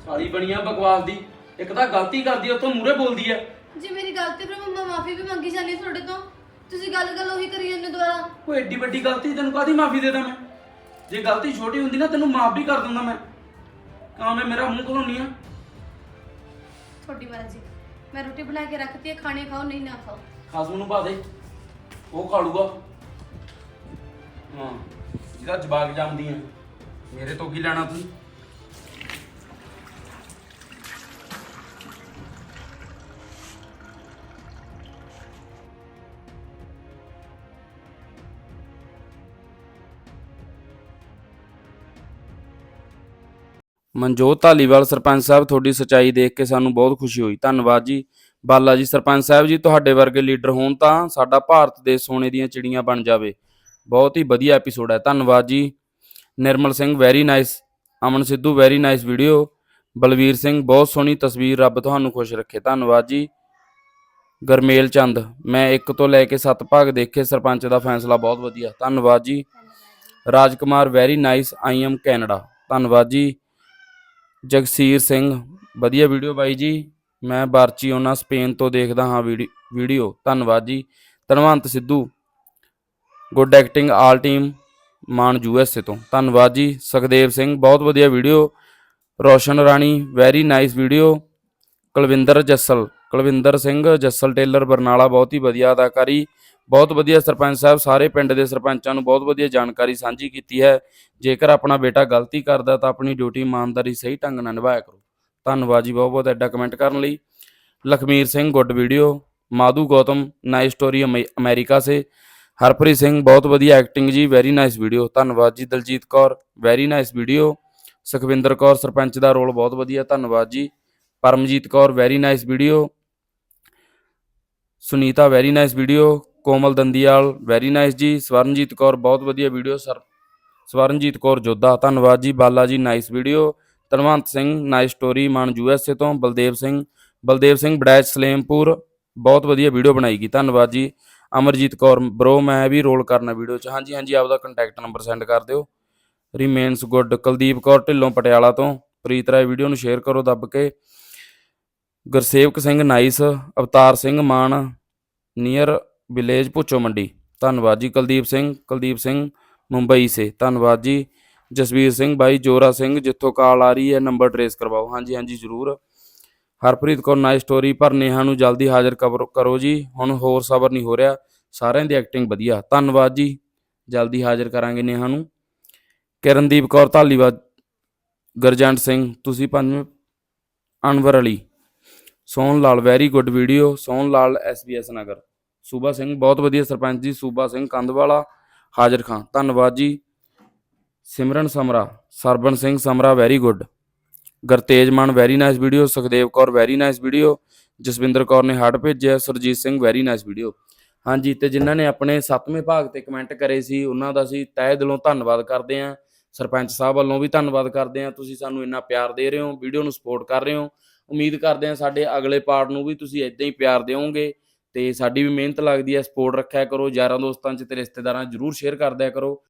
Speaker 4: ਸਾਲੀ ਬਣੀਆਂ ਬਕਵਾਸ ਦੀ। ਇੱਕ ਤਾਂ ਗਲਤੀ ਕਰਦੀ ਉੱਥੋਂ ਮੂਰੇ ਬੋਲਦੀ ਆ।
Speaker 2: ਜੇ ਮੇਰੀ ਗਲਤੀ ਫਿਰ ਮੈਂ ਮਾਫੀ ਵੀ ਮੰਗੀ ਜਾਂਦੀ ਹਾਂ ਤੁਹਾਡੇ ਤੋਂ। ਤੁਸੀਂ ਗੱਲ ਗੱਲ ਉਹੀ ਕਰੀ ਜਾਂਦੇ ਦੁਬਾਰਾ।
Speaker 4: ਉਹ ਐਡੀ ਵੱਡੀ ਗਲਤੀ ਤੈਨੂੰ ਕਾਦੀ ਮਾਫੀ ਦੇ ਦਾਂ ਮੈਂ? ਜੇ ਗਲਤੀ ਛੋਟੀ ਹੁੰਦੀ ਨਾ ਤੈਨੂੰ ਮਾਫ ਵੀ ਕਰ ਦਿੰਦਾ ਮੈਂ। ਕਾਂ ਮੈਂ ਮੇਰਾ ਮੂੰਹ ਖਲੋਣੀ ਆ।
Speaker 2: ਤੁਹਾਡੀ ਮਰਜ਼ੀ। ਮੈਂ ਰੋਟੀ ਬਣਾ ਕੇ ਰੱਖਤੀ ਹੈ ਖਾਣੇ ਖਾਓ ਨਹੀਂ ਨਾ ਖਾਓ।
Speaker 4: ਖਾਸਮ ਨੂੰ ਪਾ ਦੇ। ਉਹ ਖਾ ਲੂਗਾ। ਹਾਂ। ਜਿਹਦਾ ਜਵਾਕ ਜੰਮਦੀ ਆ। ਮੇਰੇ ਤੋਂ ਕੀ ਲੈਣਾ ਤੂੰ? ਮਨਜੋਤ ਧਾਲੀਵਾਲ, ਸਰਪੰਚ ਸਾਹਿਬ, ਤੁਹਾਡੀ ਸਚਾਈ ਦੇਖ ਕੇ ਸਾਨੂੰ ਬਹੁਤ ਖੁਸ਼ੀ ਹੋਈ। ਧੰਨਵਾਦ ਜੀ। ਬਾਲਾ ਜੀ, ਸਰਪੰਚ ਸਾਹਿਬ ਜੀ, ਤੁਹਾਡੇ ਵਰਗੇ ਲੀਡਰ ਹੋਣ ਤਾਂ ਸਾਡਾ ਭਾਰਤ ਦੇ ਸੋਨੇ ਦੀਆਂ ਚਿੜੀਆਂ ਬਣ ਜਾਵੇ। ਬਹੁਤ ਹੀ ਵਧੀਆ ਐਪੀਸੋਡ ਹੈ। ਧੰਨਵਾਦ ਜੀ। Nirmal Singh very nice Aman Sidhu very nice video Balvir Singh, ਬਹੁਤ ਸੋਹਣੀ ਤਸਵੀਰ, ਰੱਬ ਤੁਹਾਨੂੰ ਖੁਸ਼ ਰੱਖੇ। ਧੰਨਵਾਦ ਜੀ। ਗਰਮੇਲ ਚੰਦ, ਮੈਂ ਇੱਕ ਤੋਂ ਲੈ ਕੇ ਸੱਤ ਭਾਗ ਦੇਖੇ, ਸਰਪੰਚ ਦਾ ਫੈਸਲਾ ਬਹੁਤ ਵਧੀਆ। ਧੰਨਵਾਦ ਜੀ। Rajkumar very nice I am Canada ਧੰਨਵਾਦ ਜੀ। ਜਗਸੀਰ ਸਿੰਘ, ਵਧੀਆ ਵੀਡੀਓ ਬਾਈ ਜੀ। ਮੈਂ ਬਾਰਚੀਓਨਾ, ਸਪੇਨ ਤੋਂ ਦੇਖਦਾ ਹਾਂ ਵੀਡੀ- ਵੀਡੀਓ ਧੰਨਵਾਦ ਜੀ। Dhanwant Sidhu good acting all team Maan USA ਤੋਂ। ਧੰਨਵਾਦ ਜੀ। ਸੁਖਦੇਵ ਸਿੰਘ, ਬਹੁਤ ਵਧੀਆ video. Roshan Rani very nice video. Kulwinder Jassal, Kulwinder Singh, Jassal tailor, Barnala, ਬਹੁਤ ਹੀ ਵਧੀਆ ਅਦਾਕਾਰੀ। ਬਹੁਤ ਵਧੀਆ ਸਰਪੰਚ ਸਾਹਿਬ, ਸਾਰੇ ਪਿੰਡ ਦੇ ਸਰਪੰਚਾਂ ਨੂੰ ਬਹੁਤ ਵਧੀਆ ਜਾਣਕਾਰੀ ਸਾਂਝੀ ਕੀਤੀ ਹੈ। ਜੇਕਰ ਆਪਣਾ ਬੇਟਾ ਗਲਤੀ ਕਰਦਾ ਤਾਂ ਆਪਣੀ ਡਿਊਟੀ ਇਮਾਨਦਾਰੀ ਸਹੀ ਢੰਗ ਨਾਲ ਨਿਭਾਇਆ ਕਰੋ। ਧੰਨਵਾਦ ਜੀ ਬਹੁਤ ਬਹੁਤ ਐਡਾ ਕਮੈਂਟ ਕਰਨ ਲਈ। Lakhmir Singh, good video. Madhu Gautam nice story America ਸੇ। ਹਰਪ੍ਰੀਤ ਸਿੰਘ, ਬਹੁਤ ਵਧੀਆ ਐਕਟਿੰਗ ਜੀ ਵੈਰੀ ਨਾਈਸ ਵੀਡੀਓ ਧੰਨਵਾਦ ਜੀ Daljit Kaur very nice video Sukhwinder Kaur sarpanch ਦਾ ਰੋਲ ਬਹੁਤ ਵਧੀਆ, ਧੰਨਵਾਦ ਜੀ, Paramjit Kaur very nice video Sunita very nice video Komal Dandiwal very nice ਜੀ, ਸਵਰਨਜੀਤ ਕੌਰ, ਬਹੁਤ ਵਧੀਆ ਵੀਡੀਓ ਸਰ, ਸਵਰਨਜੀਤ ਕੌਰ ਜੋਧਾ, ਧੰਨਵਾਦ ਜੀ, Bala ji nice video Dhanwant Singh nice story Maan USA ਤੋਂ, ਬਲਦੇਵ ਸਿੰਘ ਬਲਦੇਵ ਸਿੰਘ ਬੜੈਚ ਸਲੇਮਪੁਰ, ਬਹੁਤ ਵਧੀਆ ਵੀਡੀਓ ਬਣਾਈ ਗਈ, ਧੰਨਵਾਦ ਜੀ ਅਮਰਜੀਤ ਕੌਰ ਬ్రో ਮੈਂ ਵੀ ਰੋਲ ਕਰਨਾ ਵੀਡੀਓ 'ਚ। ਹਾਂਜੀ ਹਾਂਜੀ, ਆਪਦਾ ਕੰਟੈਕਟ ਨੰਬਰ ਸੈਂਡ ਕਰ ਦਿਓ। ਰਿਮੇਨਸ ਗੁੱਡ ਕੁਲਦੀਪ ਕੌਰ, ਢਿੱਲੋਂ ਪਟਿਆਲਾ ਤੋਂ। ਪ੍ਰੀਤ ਰਾਏ ਵੀਡੀਓ ਨੂੰ ਸ਼ੇਅਰ ਕਰੋ ਦੱਬ ਕੇ। Gursewak Singh nice Avtar Singh Maan. Near village Bhucho Mandi. ਧੰਨਵਾਦ ਜੀ ਕੁਲਦੀਪ ਸਿੰਘ। ਕੁਲਦੀਪ ਸਿੰਘ ਮੁੰਬਈ ਸੇ। ਧੰਨਵਾਦ ਜੀ। ਜਸਵੀਰ ਸਿੰਘ ਬਾਈ, ਜੋਰਾ ਸਿੰਘ, ਜਿੱਥੋਂ ਕਾਲ ਆ ਰਹੀ ਹੈ ਨੰਬਰ ਟਰੇਸ ਕਰਵਾਓ। ਹਾਂਜੀ ਹਾਂਜੀ, ਜ਼ਰੂਰ। ਹਰਪ੍ਰੀਤ ਕੌਰ ਨਾਈਸ ਸਟੋਰੀ ਪਰ ਨੇਹਾ ਨੂੰ ਜਲਦੀ ਹਾਜ਼ਰ ਕਬਰ- ਕਰੋ ਜੀ। ਹੁਣ ਹੋਰ ਸਬਰ ਨਹੀਂ ਹੋ ਰਿਹਾ। ਸਾਰਿਆਂ ਦੀ ਐਕਟਿੰਗ ਵਧੀਆ। ਧੰਨਵਾਦ ਜੀ। ਜਲਦੀ ਹਾਜ਼ਰ ਕਰਾਂਗੇ ਨੇਹਾ ਨੂੰ। ਕਿਰਨਦੀਪ ਕੌਰ, ਧਾਲੀਵਾਲ, ਗਰਜੰਟ ਸਿੰਘ, ਤੁਸੀਂ ਪੰਜ Anwar Ali. Sohan Lal very good video Sohan Lal SBS Nagar. Suba Singh, ਬਹੁਤ ਵਧੀਆ ਸਰਪੰਚ ਜੀ। ਸੂਬਾ ਸਿੰਘ ਕੰਦਵਾਲਾ, ਹਾਜ਼ਰ ਖਾਨ। ਧੰਨਵਾਦ ਜੀ। Simran Samra Sarban Singh Samra very good Gurtej Maan very nice video Sukhdev Kaur very nice video Jaswinder Kaur ਨੇ heart ਭੇਜਿਆ, Surjit Singh very nice video ਹਾਂਜੀ, ਤੇ ਜਿਨ੍ਹਾਂ ਨੇ ਆਪਣੇ 7ਵੇਂ ਭਾਗ ਤੇ ਕਮੈਂਟ ਕਰੇ ਸੀ, ਉਹਨਾਂ ਦਾ ਅਸੀਂ ਤਹਿ ਦਿਲੋਂ ਧੰਨਵਾਦ ਕਰਦੇ ਹਾਂ। ਸਰਪੰਚ ਸਾਹਿਬ ਵੱਲੋਂ ਵੀ ਧੰਨਵਾਦ ਕਰਦੇ ਹਾਂ। ਤੁਸੀਂ ਸਾਨੂੰ ਇੰਨਾ ਪਿਆਰ ਦੇ ਰਹੇ ਹੋ ਵੀਡੀਓ ਨੂੰ ਸਪੋਰਟ ਕਰ ਰਹੇ ਹੋ। ਉਮੀਦ ਕਰਦੇ ਹਾਂ ਸਾਡੇ ਅਗਲੇ ਪਾਰਟ ਨੂੰ ਵੀ ਤੁਸੀਂ ਇਦਾਂ ਹੀ ਪਿਆਰ ਦਿਓਗੇ। ਤੇ ਸਾਡੀ ਵੀ ਮਿਹਨਤ ਲੱਗਦੀ ਹੈ ਸਪੋਰਟ ਰੱਖਿਆ ਕਰੋ। ਯਾਰਾਂ ਦੋਸਤਾਂ 'ਚ ਤੇ ਰਿਸ਼ਤੇਦਾਰਾਂ 'ਚ ਜਰੂਰ ਸ਼ੇਅਰ ਕਰਦਿਆ ਕਰੋ।